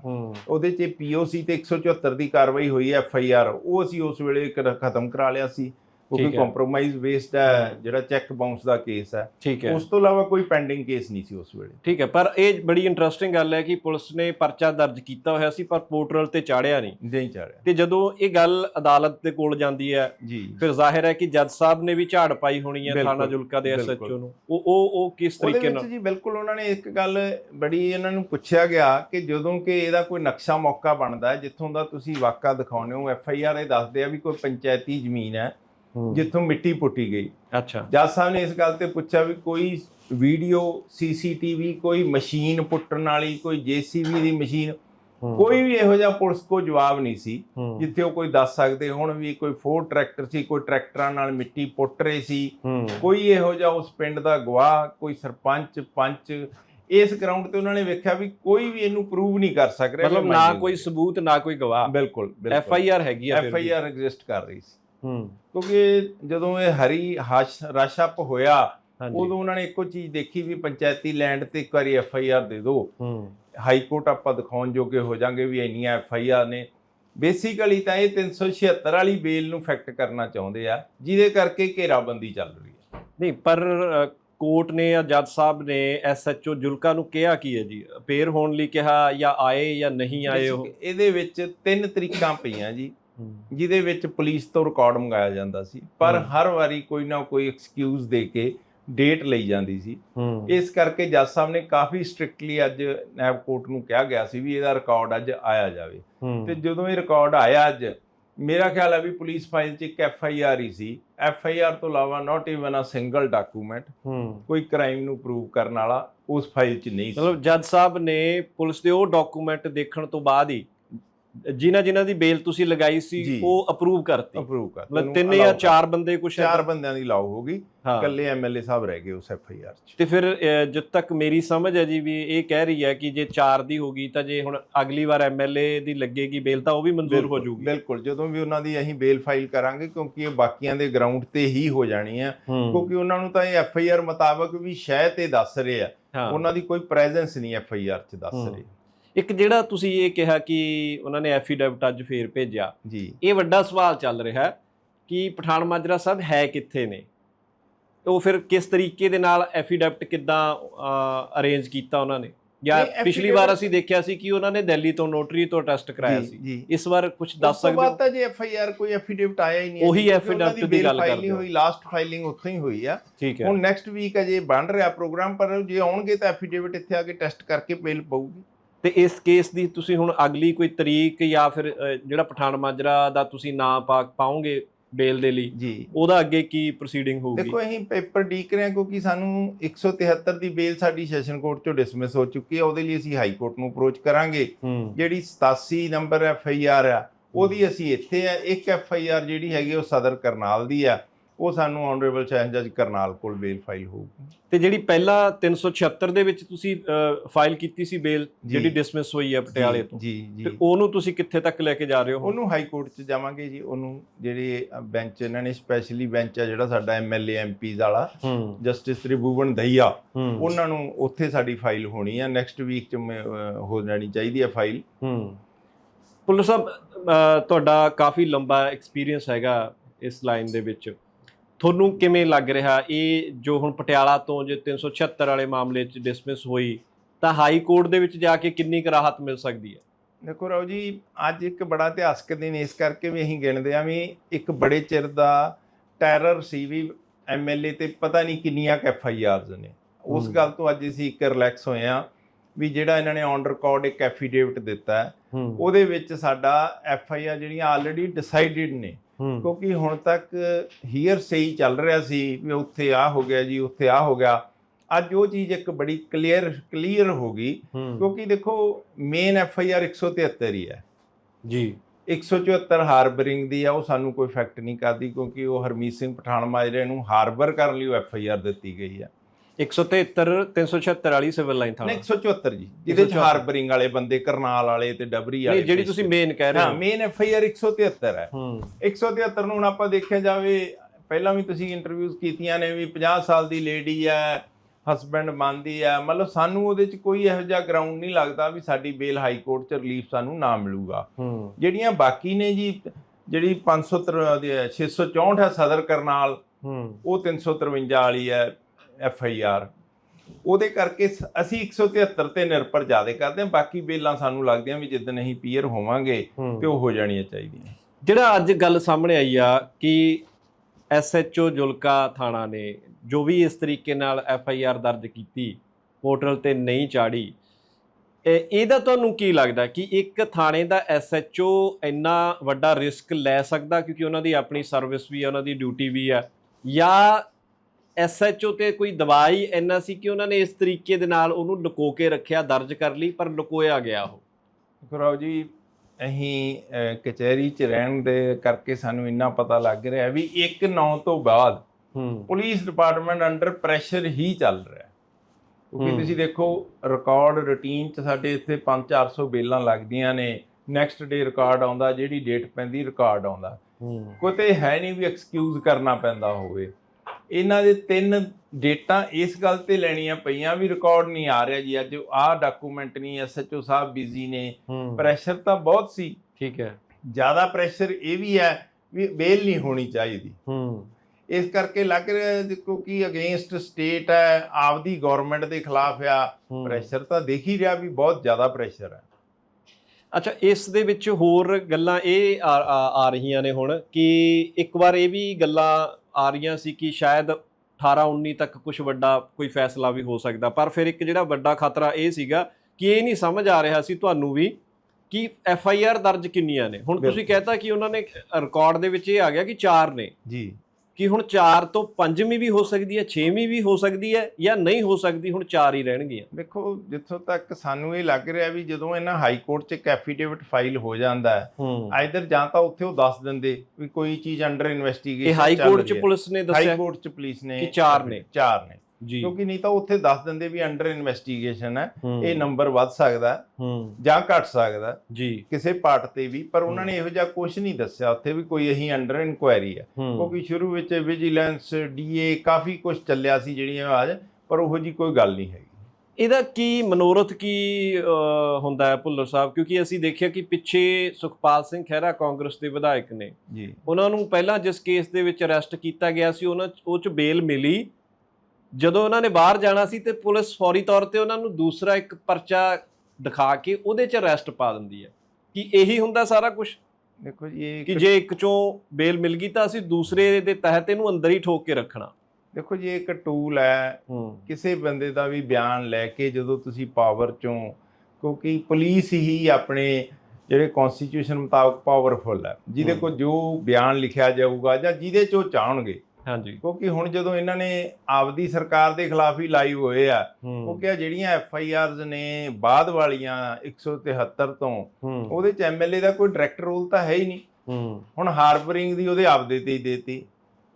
[SPEAKER 2] ਉਹਦੇ 'ਚ ਪੀਓਸੀ ਤੇ 174 ਦੀ ਕਾਰਵਾਈ ਹੋਈ ਐਫ ਆਈ ਆਰ ਉਹ ਅਸੀਂ ਉਸ ਵੇਲੇ ਖਤਮ ਕਰਾ ਲਿਆ ਸੀ। ਕਿਉਂਕਿ। ਕੰਪਰੋਮਾਈਜ਼ ਬੇਸਡ ਹੈ। ਜਿਹੜਾ ਚੈੱਕ ਬਾਉਂਸ ਦਾ ਕੇਸ ਹੈ।
[SPEAKER 1] ਠੀਕ ਹੈ।
[SPEAKER 2] ਉਸ ਤੋਂ ਇਲਾਵਾ ਕੋਈ ਪੈਂਡਿੰਗ ਕੇਸ ਨਹੀਂ ਸੀ ਉਸ ਵੇਲੇ।
[SPEAKER 1] ਠੀਕ ਹੈ ਪਰ ਇਹ ਬੜੀ ਇੰਟਰਸਟਿੰਗ ਗੱਲ ਹੈ ਕਿ ਪੁਲਿਸ ਨੇ ਪਰਚਾ ਦਰਜ ਕੀਤਾ ਹੋਇਆ ਸੀ ਪਰ ਪੋਰਟਲ ਤੇ ਚਾੜਿਆ ਨਹੀਂ।
[SPEAKER 2] ਨਹੀਂ ਚਾੜਿਆ।
[SPEAKER 1] ਤੇ ਜਦੋਂ ਇਹ ਗੱਲ ਅਦਾਲਤ ਦੇ ਕੋਲ ਜਾਂਦੀ ਹੈ
[SPEAKER 2] ਜੀ।
[SPEAKER 1] ਫਿਰ ਜ਼ਾਹਿਰ ਹੈ ਕਿ ਜੱਜ ਸਾਹਿਬ ਨੇ ਵੀ ਝਾੜ ਪਾਈ ਹੋਣੀ ਹੈ ਥਾਣਾ ਜੁਲਕਾ ਦੇ। ਐਸਐਚਓ ਨੂੰ। ਉਹ ਉਹ ਉਹ ਕਿਸ ਤਰੀਕੇ ਨਾਲ?
[SPEAKER 2] ਜੀ ਬਿਲਕੁਲ ਉਹਨਾਂ ਨੇ ਇੱਕ ਗੱਲ ਬੜੀ ਇਹਨਾਂ ਨੂੰ ਪੁੱਛਿਆ ਗਿਆ ਕਿ ਜਦੋਂ ਕਿ ਇਹਦਾ ਕੋਈ ਨਕਸ਼ਾ ਮੌਕਾ ਬਣਦਾ ਹੈ ਜਿੱਥੋਂ ਦਾ ਤੁਸੀਂ ਵਾਕਾ ਦਿਖਾਉਂਦੇ ਹੋ ਐਫ ਆਈ ਆਰ ਇਹ ਦੱਸਦੇ ਆ ਵੀ ਕੋਈ ਪੰਚਾਇਤੀ ਜ਼ਮੀਨ ਹੂੰ। ਜਿੱਥੋਂ ਮਿੱਟੀ ਪੁੱਟੀ ਗਈ।
[SPEAKER 1] ਅੱਛਾ।
[SPEAKER 2] ਜੱਜ ਸਾਹਿਬ ਨੇ ਇਸ ਗੱਲ ਤੇ ਪੁੱਛਿਆ ਵੀ ਕੋਈ ਵੀਡੀਓ ਸੀਸੀਟੀਵੀ ਕੋਈ ਮਸ਼ੀਨ ਪੁੱਟਣ ਵਾਲੀ ਕੋਈ ਜੀਸੀਬੀ ਦੀ ਮਸ਼ੀਨ। ਕੋਈ ਵੀ ਇਹੋ ਜਿਹਾ ਪੁਲਿਸ ਕੋ ਜਵਾਬ ਨਹੀਂ ਸੀ। ਜਿੱਥੇ ਉਹ ਕੋਈ ਦੱਸ ਸਕਦੇ ਹੁਣ ਵੀ ਕੋਈ ਫੋਰ ਟਰੈਕਟਰ ਸੀ ਕੋਈ ਟਰੈਕਟਰਾਂ ਨਾਲ ਮਿੱਟੀ ਪੁੱਟ ਰਹੇ ਸੀ ਕੋਈ ਇਹੋ ਜਿਹਾ ਉਸ ਪਿੰਡ ਦਾ ਗਵਾਹ ਕੋਈ ਸਰਪੰਚ ਪੰਚ ਇਸ ਗਰਾਊਂਡ ਤੇ ਉਹਨਾਂ ਨੇ ਵੇਖਿਆ ਵੀ ਕੋਈ ਵੀ ਇਹਨੂੰ ਪ੍ਰੂਵ ਨਹੀਂ ਕਰ ਸਕ ਰਿਹਾ
[SPEAKER 1] ਮਤਲਬ ਨਾ ਕੋਈ ਸਬੂਤ ਨਾ ਕੋਈ ਗਵਾਹ।
[SPEAKER 2] ਬਿਲਕੁਲ
[SPEAKER 1] ਐਫ ਆਈ ਆਰ ਹੈਗੀ ਆ
[SPEAKER 2] ਐਫ ਆਈ ਆਰ ਐਗਜ਼ਿਸਟ ਕਰ ਰਹੀ ਸੀ। ਕਿਉਂਕਿ ਜਦੋਂ ਇਹ ਹਰੀ ਹਸ਼ ਰਸ਼ ਅਪ ਹੋਇਆ ਉਦੋਂ ਉਹਨਾਂ ਨੇ ਇੱਕੋ ਚੀਜ਼ ਦੇਖੀ ਵੀ ਪੰਚਾਇਤੀ ਲੈਂਡ ਤੇ ਇੱਕ ਵਾਰੀ ਐਫ ਆਈ ਆਰ ਦੇ ਦਿਓ।
[SPEAKER 1] ਹੂੰ।
[SPEAKER 2] ਹਾਈ ਕੋਰਟ ਆਪਾਂ ਦਿਖਾਉਣ ਜੋਗੇ ਹੋ ਜਾਾਂਗੇ ਵੀ ਇੰਨੀਆਂ ਐਫ ਆਈ ਆਰ ਨੇ। ਬੇਸਿਕਲੀ ਤਾਂ ਇਹ 376 ਵਾਲੀ ਬੇਲ ਨੂੰ ਫੈਕਟ ਕਰਨਾ ਚਾਹੁੰਦੇ ਆ ਜਿਹਦੇ ਕਰਕੇ ਘੇਰਾਬੰਦੀ ਚੱਲ ਰਹੀ ਹੈ।
[SPEAKER 1] ਨਹੀਂ ਪਰ ਕੋਰਟ ਨੇ ਜਾਂ ਜੱਜ ਸਾਹਿਬ ਨੇ ਐਸਐਚਓ ਜੁਲਕਾ ਨੂੰ ਕਿਹਾ ਕੀ ਹੈ ਜੀ? ਅਪੇਅਰ ਹੋਣ ਲਈ ਕਿਹਾ ਜਾਂ ਆਏ ਜਾਂ ਨਹੀਂ ਆਏ ਉਹ?
[SPEAKER 2] ਇਹਦੇ ਵਿੱਚ ਤਿੰਨ ਤਰੀਕਾਂ ਪਈਆਂ ਜੀ। ਜਿਹਦੇ ਵਿੱਚ ਪੁਲਿਸ ਤੋਂ ਰਿਕਾਰਡ ਮੰਗਾਇਆ ਜਾਂਦਾ ਸੀ ਪਰ। ਹਰ ਵਾਰੀ ਕੋਈ ਨਾ ਕੋਈ ਐਕਸਕਿਊਜ਼ ਦੇ ਕੇ ਡੇਟ ਲਈ ਜਾਂਦੀ ਸੀ। ਇਸ ਕਰਕੇ ਜੱਜ ਸਾਹਿਬ ਨੇ ਕਾਫੀ ਸਟ੍ਰਿਕਟਲੀ ਅੱਜ ਨੈਬ ਕੋਰਟ ਨੂੰ ਕਿਹਾ ਗਿਆ ਸੀ ਵੀ ਇਹਦਾ ਰਿਕਾਰਡ ਅੱਜ ਆਇਆ ਜਾਵੇ। ਤੇ ਜਦੋਂ ਇਹ ਰਿਕਾਰਡ ਆਇਆ ਅੱਜ ਮੇਰਾ ਖਿਆਲ ਹੈ ਵੀ ਪੁਲਿਸ ਫਾਈਲ 'ਚ ਇੱਕ ਐਫ ਆਈ ਆਰ ਹੀ ਸੀ। ਐਫ ਆਈ ਆਰ ਤੋਂ ਇਲਾਵਾ not even a single document ਕੋਈ ਕ੍ਰਾਈਮ ਨੂੰ ਪ੍ਰੂਵ ਕਰਨ ਵਾਲਾ ਉਸ ਫਾਈਲ 'ਚ ਨਹੀਂ ਸੀ।
[SPEAKER 1] ਮਤਲਬ ਜੱਜ ਸਾਹਿਬ ਨੇ ਪੁਲਿਸ ਦੇ ਉਹ ਡਾਕੂਮੈਂਟ ਦੇਖਣ ਤੋਂ ਬਾਅਦ ਹੀ ਜਿਨ੍ਹਾਂ ਜਿਨ੍ਹਾਂ ਦੀ ਬੇਲ ਤੁਸੀਂ ਲਗਾਈ ਸੀ। ਉਹ ਅਪਰੂਵ ਕਰਤੀ।
[SPEAKER 2] ਅਪਰੂਵ ਕਰ
[SPEAKER 1] ਮਤਲਬ ਤਿੰਨ ਜਾਂ ਚਾਰ ਬੰਦੇ ਕੁਛ
[SPEAKER 2] ਚਾਰ ਬੰਦਿਆਂ ਦੀ ਲਾਓ ਹੋ ਗਈ।
[SPEAKER 1] ਹਾਂ।
[SPEAKER 2] ਇਕੱਲੇ ਐਮਐਲਏ ਸਾਹਿਬ ਰਹਿ ਗਏ ਉਸ ਐਫ ਆਈ ਆਰ 'ਚ।
[SPEAKER 1] ਤੇ ਫਿਰ ਜਦ ਤੱਕ ਮੇਰੀ ਸਮਝ ਹੈ ਜੀ ਵੀ ਇਹ ਕਹਿ ਰਹੀ ਹੈ ਕਿ ਜੇ ਚਾਰ ਦੀ ਹੋਗੀ ਤਾਂ ਜੇ ਹੁਣ ਅਗਲੀ ਵਾਰ ਐਮਐਲਏ ਦੀ ਲੱਗੇਗੀ ਬੇਲ ਤਾਂ ਉਹ ਵੀ ਮਨਜ਼ੂਰ ਹੋ ਜਾਊਗੀ।
[SPEAKER 2] ਬਿਲਕੁਲ ਜਦੋਂ ਵੀ ਉਹਨਾਂ ਦੀ ਅਸੀਂ ਬੇਲ ਫਾਈਲ ਕਰਾਂਗੇ ਕਿਉਂਕਿ ਇਹ ਬਾਕੀਆਂ ਦੇ ਗਰਾਊਂਡ ਤੇ ਹੀ ਹੋ ਜਾਣੀ ਹੈ।
[SPEAKER 1] ਹੂੰ।
[SPEAKER 2] ਕਿਉਂਕਿ ਉਹਨਾਂ ਨੂੰ ਤਾਂ ਇਹ ਐਫ ਆਈ ਆਰ ਮੁਤਾਬਕ ਵੀ ਸ਼ਾਇਦ ਤੇ ਦੱਸ ਰਹੇ ਆ।
[SPEAKER 1] ਹਾਂ।
[SPEAKER 2] ਉਹਨਾਂ ਦੀ ਕੋਈ ਪ੍ਰੈਜ਼ੈਂਸ ਨਹੀਂ ਐਫ ਆਈ ਆਰ 'ਚ ਦੱਸ
[SPEAKER 1] ਹੂੰ।
[SPEAKER 2] ਰਹੇ।
[SPEAKER 1] ਇੱਕ ਜਿਹੜਾ ਤੁਸੀਂ ਇਹ ਕਿਹਾ ਕਿ ਉਹਨਾਂ ਨੇ ਐਫੀਡੈਵਿਟ ਅੱਜ ਫੇਰ ਭੇਜਿਆ
[SPEAKER 2] ਜੀ।
[SPEAKER 1] ਇਹ ਵੱਡਾ ਸਵਾਲ ਚੱਲ ਰਿਹਾ ਹੈ ਕਿ ਪਠਾਨ ਮਾਜਰਾ ਸਾਹਿਬ ਹੈ ਕਿੱਥੇ ਨੇ? ਉਹ ਫਿਰ ਕਿਸ ਤਰੀਕੇ ਦੇ ਨਾਲ ਐਫੀਡੈਵਿਟ ਕਿੱਦਾਂ ਅਰੇਂਜ ਕੀਤਾ ਉਹਨਾਂ ਨੇ? ਜਾਂ ਪਿਛਲੀ ਵਾਰ ਅਸੀਂ ਦੇਖਿਆ ਸੀ ਕਿ ਉਹਨਾਂ ਨੇ ਦਿੱਲੀ ਤੋਂ ਨੋਟਰੀ ਤੋਂ ਟੈਸਟ ਕਰਾਇਆ ਸੀ। ਇਸ ਵਾਰ ਕੁਝ ਦੱਸ ਸਕਦੇ ਹੋ?
[SPEAKER 2] ਤਾਂ ਜੇ ਐਫ ਆਈ ਆਰ ਕੋਈ ਐਫੀਡੇਵਿਟ ਆਇਆ ਹੀ ਨਹੀਂ ਹੈ
[SPEAKER 1] ਉਹੀ affidavit ਦੀ ਗੱਲ ਕਰਦੇ ਹੋ।
[SPEAKER 2] ਹੋਈ ਲਾਸਟ ਫਾਈਲਿੰਗ ਉੱਥੇ ਹੀ ਹੋਈ ਆ।
[SPEAKER 1] ਹੈ।
[SPEAKER 2] ਹੁਣ ਨੈਕਸਟ ਵੀਕ ਅਜੇ ਬਣ ਰਿਹਾ ਪ੍ਰੋਗਰਾਮ ਪਰ ਜੇ ਆਉਣਗੇ ਤਾਂ ਐਫੀਡੇਵਿਟ ਇੱਥੇ ਆ ਕੇ ਟੈਸਟ ਕਰਕੇ ਬੇਲ ਪਊਗੀ।
[SPEAKER 1] ਤੇ ਇਸ ਕੇਸ ਦੀ ਤੁਸੀਂ ਹੁਣ ਅਗਲੀ ਕੋਈ ਤਰੀਕ ਜਾਂ ਫਿਰ ਜਿਹੜਾ ਪਠਾਨ ਮਾਜਰਾ ਦਾ ਤੁਸੀਂ ਨਾਂ ਪਾ ਪਾਉਂਗੇ ਬੇਲ ਦੇ ਲਈ
[SPEAKER 2] ਜੀ।
[SPEAKER 1] ਉਹਦਾ ਅੱਗੇ ਕੀ ਪ੍ਰੋਸੀਡਿੰਗ ਹੋਊਗੀ?
[SPEAKER 2] ਦੇਖੋ ਅਸੀਂ ਪੇਪਰ ਡੀਕ ਰਹੇ ਹਾਂ ਕਿਉਂਕਿ ਸਾਨੂੰ 173 ਦੀ ਬੇਲ ਸਾਡੀ ਸੈਸ਼ਨ ਕੋਰਟ ਚੋਂ ਡਿਸਮਿਸ ਹੋ ਚੁੱਕੀ ਹੈ। ਉਹਦੇ ਲਈ ਅਸੀਂ ਹਾਈ ਕੋਰਟ ਨੂੰ ਅਪਰੋਚ ਕਰਾਂਗੇ। ਜਿਹੜੀ 87 ਨੰਬਰ ਐਫ ਆਈ ਆਰ ਆ ਉਹਦੀ ਅਸੀਂ ਇੱਥੇ ਆ ਇੱਕ ਐਫ ਆਈ ਆਰ ਜਿਹੜੀ ਹੈਗੀ ਉਹ ਸਦਰ ਕਰਨਾਲ ਦੀ ਆ। ਉਹ ਸਾਨੂੰ ਆਨਰੇਬਲ ਸੈਸ਼ਨ ਜੱਜ ਕਰਨਾਲ ਕੋਲ ਬੇਲ ਫਾਈਲ ਹੋਊਗੀ।
[SPEAKER 1] ਤੇ ਜਿਹੜੀ ਪਹਿਲਾਂ 376 ਦੇ ਵਿੱਚ ਤੁਸੀਂ ਫਾਈਲ ਕੀਤੀ ਸੀ ਬੇਲ। ਜਿਹੜੀ ਡਿਸਮਿਸ ਹੋਈ ਹੈ ਪਟਿਆਲੇ ਤੋਂ।
[SPEAKER 2] ਜੀ
[SPEAKER 1] ਤੇ
[SPEAKER 2] ਜੀ
[SPEAKER 1] ਉਹਨੂੰ ਤੁਸੀਂ ਕਿੱਥੇ ਤੱਕ ਲੈ ਕੇ ਜਾ ਰਹੇ ਹੋ
[SPEAKER 2] ਉਹਨੂੰ ਹਾਈ ਕੋਰਟ 'ਚ ਜਾਵਾਂਗੇ ਜੀ ਉਹਨੂੰ ਜਿਹੜੇ ਬੈਂਚ ਇਹਨਾਂ ਨੇ ਸਪੈਸ਼ਲੀ ਬੈਂਚ ਆ ਜਿਹੜਾ ਸਾਡਾ ਐਮਐਲਏ ਐਮਪੀਜ਼ ਵਾਲਾ ਜਸਟਿਸ ਤ੍ਰਿਭੁਵਨ ਦਈਆ ਉਹਨਾਂ ਨੂੰ ਉੱਥੇ ਸਾਡੀ ਫਾਈਲ ਹੋਣੀ ਆ। ਨੈਕਸਟ ਵੀਕ 'ਚ ਹੋ ਜਾਣੀ ਚਾਹੀਦੀ ਹੈ ਫਾਈਲ
[SPEAKER 1] ਹੂੰ। ਪੁਲਿਸ ਸਾਹਿਬ ਤੁਹਾਡਾ ਕਾਫੀ ਲੰਬਾ ਐਕਸਪੀਰੀਅੰਸ ਹੈਗਾ ਇਸ ਲਾਈਨ ਦੇ ਵਿੱਚ। ਤੁਹਾਨੂੰ ਕਿਵੇਂ ਲੱਗ ਰਿਹਾ? ਇਹ ਜੋ ਹੁਣ ਪਟਿਆਲਾ ਤੋਂ ਜੇ 376 ਵਾਲੇ ਮਾਮਲੇ 'ਚ ਡਿਸਮਿਸ ਹੋਈ ਤਾਂ ਹਾਈ ਕੋਰਟ ਦੇ ਵਿੱਚ ਜਾ ਕੇ ਕਿੰਨੀ ਕੁ ਰਾਹਤ ਮਿਲ ਸਕਦੀ ਹੈ?
[SPEAKER 2] ਦੇਖੋ ਰਾਓ ਜੀ ਅੱਜ ਇੱਕ ਬੜਾ ਇਤਿਹਾਸਕ ਦਿਨ ਇਸ ਕਰਕੇ ਵੀ ਅਸੀਂ ਗਿਣਦੇ ਆ ਵੀ ਇੱਕ ਬੜੇ ਚਿਰ ਦਾ ਟੈਰਰ ਸੀ ਵੀ ਐਮਐਲਏ ਤੇ ਪਤਾ ਨਹੀਂ ਕਿੰਨੀਆਂ ਐਫ ਆਈ ਆਰਸ ਨੇ। ਉਸ। ਗੱਲ ਤੋਂ ਅੱਜ ਅਸੀਂ ਇੱਕ ਰਿਲੈਕਸ ਹੋਏ ਆ ਵੀ ਜਿਹੜਾ ਇਹਨਾਂ ਨੇ ਔਨ ਰਿਕਾਰਡ ਇੱਕ ਐਫੀਡੇਵਿਟ ਦਿੱਤਾ ਉਹਦੇ ਵਿੱਚ ਸਾਡਾ ਐਫ ਆਈ ਆਰ ਜਿਹੜੀਆਂ ਆਲਰੇਡੀ ਡਿਸਾਈਡਡ ਨੇ ਕਿਉਂਕਿ ਹੁਣ ਤੱਕ ਹੀਅਰ ਸਹੀ ਚੱਲ ਰਿਹਾ ਸੀ ਵੀ ਉੱਥੇ ਆ ਹੋ ਗਿਆ ਜੀ ਉੱਥੇ ਆ ਹੋ ਗਿਆ। ਅੱਜ ਉਹ ਚੀਜ਼ ਇੱਕ ਬੜੀ ਕਲੀਅਰ ਕਲੀਅਰ ਹੋ ਗਈ। ਕਿਉਂਕਿ ਦੇਖੋ ਮੇਨ ਐਫ ਆਈ ਆਰ 173 ਹੀ ਹੈ।
[SPEAKER 1] ਜੀ।
[SPEAKER 2] 174 ਹਾਰਬਰਿੰਗ ਦੀ ਆ ਉਹ ਸਾਨੂੰ ਕੋਈ ਇਫੈਕਟ ਨਹੀਂ ਕਰਦੀ ਕਿਉਂਕਿ ਉਹ ਹਰਮੀਤ ਸਿੰਘ ਪਠਾਨ ਮਾਜਰੇ ਨੂੰ ਹਾਰਬਰ ਕਰਨ ਲਈ ਉਹ ਐਫ ਆਈ ਆਰ ਦਿੱਤੀ ਗਈ ਆ।
[SPEAKER 1] 173 376 ਵਾਲੀ ਸਿਵਲ ਲਾਈਨ ਥਾਣਾ।
[SPEAKER 2] ਨਹੀਂ 174 ਜੀ। ਜਿਹਦੇ ਚ
[SPEAKER 1] 174
[SPEAKER 2] ਹਾਰਬਰਿੰਗ ਵਾਲੇ ਬੰਦੇ ਕਰਨਾਲ ਵਾਲੇ ਤੇ ਡਬਰੀ ਵਾਲੇ
[SPEAKER 1] ਨਹੀਂ ਜਿਹੜੀ ਤੁਸੀਂ ਮੇਨ ਕਹਿ ਰਹੇ
[SPEAKER 2] ਹਾਂ
[SPEAKER 1] ਹੋ।
[SPEAKER 2] ਮੇਨ ਐਫ ਆਈ ਆਰ 173 ਹੈ।
[SPEAKER 1] ਹੂੰ।
[SPEAKER 2] 173 ਨੂੰ ਹੁਣ ਆਪਾਂ ਦੇਖਿਆ ਜਾਵੇ ਪਹਿਲਾਂ ਵੀ ਤੁਸੀਂ ਇੰਟਰਵਿਊਜ਼ ਕੀਤੀਆਂ ਨੇ ਵੀ 50 ਸਾਲ ਦੀ ਲੇਡੀ ਹੈ ਹਸਬੰਡ ਮੰਨਦੀ ਹੈ। ਮਤਲਬ ਸਾਨੂੰ ਉਹਦੇ 'ਚ ਕੋਈ ਇਹੋ ਜਿਹਾ ਗਰਾਊਂਡ ਨਹੀਂ ਲੱਗਦਾ ਵੀ ਸਾਡੀ ਬੇਲ ਹਾਈ ਕੋਰਟ 'ਚ ਰਿਲੀਫ ਸਾਨੂੰ ਨਾ ਮਿਲੂਗਾ। ਜਿਹੜੀਆਂ ਬਾਕੀ ਨੇ ਜੀ ਜਿਹੜੀ 563 ਦੀ ਹੈ, 664 ਹੈ ਸਦਰ ਕਰਨਾਲ ਉਹ 353 ਵਾਲੀ ਹੈ। F I R. ਉਹਦੇ ਕਰਕੇ ਅਸੀਂ 173 ਤੇ ਨਿਰਭਰ ਜ਼ਿਆਦਾ ਕਰਦੇ ਹਾਂ ਬਾਕੀ ਬੇਲਾਂ ਸਾਨੂੰ ਲੱਗਦੀਆਂ ਵੀ ਜਿੱਦਣ ਅਸੀਂ ਪੀਅਰ ਹੋਵਾਂਗੇ ਤੇ ਉਹ ਹੋ ਜਾਣੀਆਂ ਚਾਹੀਦੀਆਂ।
[SPEAKER 1] ਜਿਹੜਾ ਅੱਜ ਗੱਲ ਸਾਹਮਣੇ ਆਈ ਆ ਕਿ ਐਸਐਚਓ ਜੁਲਕਾ ਥਾਣਾ ਨੇ ਜੋ ਵੀ ਇਸ ਤਰੀਕੇ ਨਾਲ ਐਫਆਈਆਰ ਦਰਜ ਕੀਤੀ ਪੋਰਟਲ ਤੇ ਨਹੀਂ ਚਾੜੀ ਇਹ- ਇਹਦਾ ਤੁਹਾਨੂੰ ਕੀ ਲੱਗਦਾ ਕਿ ਇੱਕ ਥਾਣੇ ਦਾ ਐਸਐਚਓ ਇੰਨਾ ਵੱਡਾ ਰਿਸਕ ਲੈ ਸਕਦਾ ਕਿਉਂਕਿ ਉਹਨਾਂ ਦੀ ਆਪਣੀ ਸਰਵਿਸ ਵੀ ਹੈ ਉਹਨਾਂ ਦੀ ਡਿਊਟੀ ਵੀ ਹੈ ਜਾਂ ਐਸਐਚਓ ਤੇ ਕੋਈ ਦਵਾਈ ਇੰਨਾ ਸੀ ਕਿ ਉਹਨਾਂ ਨੇ ਇਸ ਤਰੀਕੇ ਦੇ ਨਾਲ ਉਹਨੂੰ ਲੁਕੋ ਕੇ ਰੱਖਿਆ ਦਰਜ ਕਰ ਲਈ ਪਰ ਲੁਕੋਇਆ ਗਿਆ ਉਹ।
[SPEAKER 2] ਗੁਰਾਓ ਜੀ ਅਸੀਂ ਅਹ, ਕਚਹਿਰੀ 'ਚ ਰਹਿਣ ਦੇ ਕਰਕੇ ਸਾਨੂੰ ਇੰਨਾ ਪਤਾ ਲੱਗ ਰਿਹਾ ਵੀ 1/9 ਤੋਂ ਬਾਅਦ ਪੁਲਿਸ ਡਿਪਾਰਟਮੈਂਟ ਅੰਡਰ ਪ੍ਰੈਸ਼ਰ ਹੀ ਚੱਲ ਰਿਹਾ। ਕਿਉਂਕਿ। ਤੁਸੀਂ ਦੇਖੋ ਰਿਕਾਰਡ ਰੁਟੀਨ 'ਚ ਸਾਡੇ ਇੱਥੇ 5-400 ਬੇਲਾਂ ਲੱਗਦੀਆਂ ਨੇ। ਨੈਕਸਟ ਡੇ ਰਿਕਾਰਡ ਆਉਂਦਾ ਜਿਹੜੀ ਡੇਟ ਪੈਂਦੀ ਰਿਕਾਰਡ ਆਉਂਦਾ। ਕੋਈ ਹੈ ਨਹੀਂ ਵੀ ਐਕਸਕਿਊਜ਼ ਕਰਨਾ ਪੈਂਦਾ ਹੋਵੇ। ਇਹਨਾਂ ਦੇ ਤਿੰਨ ਡੇਟਾਂ ਇਸ ਗੱਲ ਤੇ ਲੈਣੀਆਂ ਪਈਆਂ ਵੀ ਰਿਕਾਰਡ ਨਹੀਂ ਆ ਰਿਹਾ ਜੀ। ਅੱਜ ਆਹ ਡਾਕੂਮੈਂਟ ਨਹੀਂ ਐਸਐਚਓ ਸਾਹਿਬ ਬਿਜ਼ੀ ਨੇ। ਪ੍ਰੈਸ਼ਰ ਤਾਂ ਬਹੁਤ ਸੀ।
[SPEAKER 1] ਠੀਕ ਹੈ।
[SPEAKER 2] ਜ਼ਿਆਦਾ ਪ੍ਰੈਸ਼ਰ ਇਹ ਵੀ ਹੈ ਵੀ ਬੇਲ ਨਹੀਂ ਹੋਣੀ ਚਾਹੀਦੀ।
[SPEAKER 1] ਹੂੰ।
[SPEAKER 2] ਇਸ ਕਰਕੇ ਲੱਗ ਰਿਹਾ ਹੈ ਦੇਖੋ ਕਿ ਅਗੇਂਸਟ ਸਟੇਟ ਹੈ ਆਪਦੀ ਗਵਰਨਮੈਂਟ ਦੇ ਖਿਲਾਫ ਆ। ਪ੍ਰੈਸ਼ਰ ਤਾਂ ਦੇਖ ਹੀ ਰਿਹਾ ਵੀ ਬਹੁਤ ਜ਼ਿਆਦਾ ਪ੍ਰੈਸ਼ਰ ਹੈ।
[SPEAKER 1] ਅੱਛਾ ਇਸ ਦੇ ਵਿੱਚ ਹੋਰ ਗੱਲਾਂ ਇਹ ਆ ਰਹੀਆਂ ਨੇ ਹੁਣ ਕਿ ਇੱਕ ਵਾਰ ਇਹ ਵੀ ਗੱਲਾਂ ਆ ਰਹੀਆਂ ਸੀ ਕਿ ਸ਼ਾਇਦ 18 19 ਤੱਕ ਕੁਝ ਵੱਡਾ ਕੋਈ ਫੈਸਲਾ ਵੀ ਹੋ ਸਕਦਾ। ਪਰ ਫਿਰ ਇੱਕ ਜਿਹੜਾ ਵੱਡਾ ਖਤਰਾ ਇਹ ਸੀਗਾ ਕਿ ਇਹ ਨਹੀਂ ਸਮਝ ਆ ਰਿਹਾ ਸੀ ਤੁਹਾਨੂੰ ਵੀ ਕਿ ਐਫ ਆਈ ਆਰ ਦਰਜ ਕਿੰਨੀਆਂ ਨੇ। ਹੁਣ ਤੁਸੀਂ। ਕਹਿਤਾ ਕਿ ਉਹਨਾਂ ਨੇ ਰਿਕਾਰਡ ਦੇ ਵਿੱਚ ਇਹ ਆ ਗਿਆ ਕਿ 4 ਨੇ।
[SPEAKER 2] ਜੀ।
[SPEAKER 1] ਕਿ ਹੁਣ 4 ਤੋਂ 5ਵੀਂ ਵੀ ਹੋ ਸਕਦੀ ਹੈ 6ਵੀਂ ਵੀ ਹੋ ਸਕਦੀ ਹੈ ਜਾਂ ਨਹੀਂ ਹੋ ਸਕਦੀ ਹੁਣ 4 ਹੀ ਰਹਿਣਗੀਆਂ।
[SPEAKER 2] ਦੇਖੋ ਜਿੱਥੋਂ ਤੱਕ ਸਾਨੂੰ ਇਹ ਲੱਗ ਰਿਹਾ ਵੀ ਜਦੋਂ ਇਹਨਾਂ ਹਾਈ ਕੋਰਟ 'ਚ ਇੱਕ ਐਫੀਡੇਵਿਟ ਫਾਈਲ ਹੋ ਜਾਂਦਾ ਹੈ ਆਈਦਰ ਜਾਂ ਤਾਂ ਉੱਥੇ ਉਹ ਦੱਸ ਦਿੰਦੇ ਵੀ ਕੋਈ ਚੀਜ਼ ਅੰਡਰ ਇਨਵੈਸਟੀਗੇਸ਼ਨ
[SPEAKER 1] ਇਹ ਹਾਈ ਕੋਰਟ ਚ ਪੁਲਿਸ ਨੇ
[SPEAKER 2] ਹਾਈ
[SPEAKER 1] ਦੱਸਿਆ
[SPEAKER 2] ਕੋਰਟ 'ਚ ਪੁਲਿਸ ਨੇ
[SPEAKER 1] ਕਿ ਚਾਰ ਨੇ।
[SPEAKER 2] ਚਾਰ ਨੇ।
[SPEAKER 1] ਜੀ।
[SPEAKER 2] ਕਿਉਂਕਿ ਨਹੀਂ ਤਾਂ ਉੱਥੇ ਦੱਸ ਦਿੰਦੇ ਵੀ ਅੰਡਰ ਇਨਵੈਸਟੀਗੇਸ਼ਨ ਹੈ ਇਹ ਨੰਬਰ ਵੱਧ ਸਕਦਾ ਜਾਂ ਘਟ ਸਕਦਾ
[SPEAKER 1] ਜੀ।
[SPEAKER 2] ਕਿਸੇ ਪਾਰਟ ਤੇ ਵੀ ਪਰ ਉਹਨਾਂ ਨੇ ਇਹੋ ਜਿਹਾ ਕੁਝ ਨਹੀਂ ਦੱਸਿਆ ਉੱਥੇ ਵੀ ਕੋਈ ਅਸੀਂ ਅੰਡਰ ਇਨਕੁਆਇਰੀ ਹੈ। ਕਿਉਂਕਿ ਸ਼ੁਰੂ ਵਿੱਚ ਵਿਜੀਲੈਂਸ ਡੀਏ ਕਾਫੀ ਕੁਝ ਚੱਲਿਆ ਸੀ ਜਿਹੜੀਆਂ ਆਵਾਜ਼ ਪਰ ਉਹੋ ਜੀ ਕੋਈ ਗੱਲ ਨਹੀਂ ਹੈਗੀ।
[SPEAKER 1] ਇਹਦਾ ਕੀ ਮਨੋਰਥ ਕੀ ਅਹ, ਹੁੰਦਾ ਹੈ ਭੁੱਲਰ ਸਾਹਿਬ? ਕਿਉਂਕਿ ਅਸੀਂ ਦੇਖਿਆ ਕਿ ਪਿੱਛੇ ਸੁਖਪਾਲ ਸਿੰਘ ਖਹਿਰਾ ਕਾਂਗਰਸ ਦੇ ਵਿਧਾਇਕ ਨੇ।
[SPEAKER 2] ਜੀ।
[SPEAKER 1] ਉਹਨਾਂ ਨੂੰ ਪਹਿਲਾਂ ਜਿਸ ਕੇਸ ਦੇ ਵਿੱਚ ਅਰੈਸਟ ਕੀਤਾ ਗਿਆ ਸੀ ਉਹਨਾਂ ਉਹ ਚ ਬੇਲ ਮਿਲੀ। ਜਦੋਂ ਉਹਨਾਂ ਨੇ ਬਾਹਰ ਜਾਣਾ ਸੀ ਤੇ ਪੁਲਿਸ ਫੌਰੀ ਤੌਰ ਤੇ ਉਹਨਾਂ ਨੂੰ ਦੂਸਰਾ ਇੱਕ ਪਰਚਾ ਦਿਖਾ ਕੇ ਉਹਦੇ ਚ ਅਰੈਸਟ ਪਾ ਦਿੰਦੀ ਹੈ। ਕਿ ਇਹੀ ਹੁੰਦਾ ਸਾਰਾ ਕੁਝ
[SPEAKER 2] ਦੇਖੋ ਜੀ ਇਹ
[SPEAKER 1] ਕਿ
[SPEAKER 2] ਇੱਕ-
[SPEAKER 1] ਜੇ ਇੱਕ ਚੋਂ ਬੇਲ ਮਿਲ ਗਈ ਤਾਂ ਅਸੀਂ ਦੂਸਰੇ ਦੇ ਤਹਿਤ ਇਹਨੂੰ ਅੰਦਰ ਹੀ ਠੋਕ ਕੇ ਰੱਖਣਾ।
[SPEAKER 2] ਦੇਖੋ ਜੀ ਇਹ ਇੱਕ ਟੂਲ ਹੈ।
[SPEAKER 1] ਹੂੰ।
[SPEAKER 2] ਕਿਸੇ ਬੰਦੇ ਦਾ ਵੀ ਬਿਆਨ ਲੈ ਕੇ ਜਦੋਂ ਤੁਸੀਂ ਪਾਵਰ ਚੋਂ ਕਿਉਂਕਿ ਪੁਲਿਸ ਹੀ ਆਪਣੇ ਜਿਹੜੇ ਕਨਸਟੀਟਿਊਸ਼ਨ ਮੁਤਾਬਕ ਪਾਵਰਫੁਲ ਹੈ। ਜਿਹਦੇ
[SPEAKER 1] ਹਮ।
[SPEAKER 2] ਕੋਲ ਜੋ ਬਿਆਨ ਲਿਖਿਆ ਜਾਊਗਾ ਜਾਂ ਜਿਹਦੇ ਚੋਂ ਚਾਹਣਗੇ
[SPEAKER 1] ਹਾਂਜੀ।
[SPEAKER 2] ਕਿਉਂਕਿ ਹੁਣ ਜਦੋਂ ਇਹਨਾਂ ਨੇ ਆਪਦੀ ਸਰਕਾਰ ਦੇ ਖਿਲਾਫ ਹੀ ਲਾਈਵ ਹੋਏ ਆ
[SPEAKER 1] ਹੂੰ।
[SPEAKER 2] ਕਿਉਂਕਿ ਆਹ ਜਿਹੜੀਆਂ ਐਫ ਆਈ ਆਰਜ਼ ਨੇ ਬਾਅਦ ਵਾਲੀਆਂ 173 ਤੋਂ ਉਹਦੇ ਚ ਐਮਐਲਏ ਦਾ ਕੋਈ ਡਾਇਰੈਕਟ ਰੋਲ ਤਾਂ ਹੈ ਹੀ ਨਹੀਂ। ਹੁਣ ਹਾਰਬਰਿੰਗ ਦੀ ਉਹਦੇ ਆਪਦੇ ਤੇ ਹੀ ਦੇਤੀ।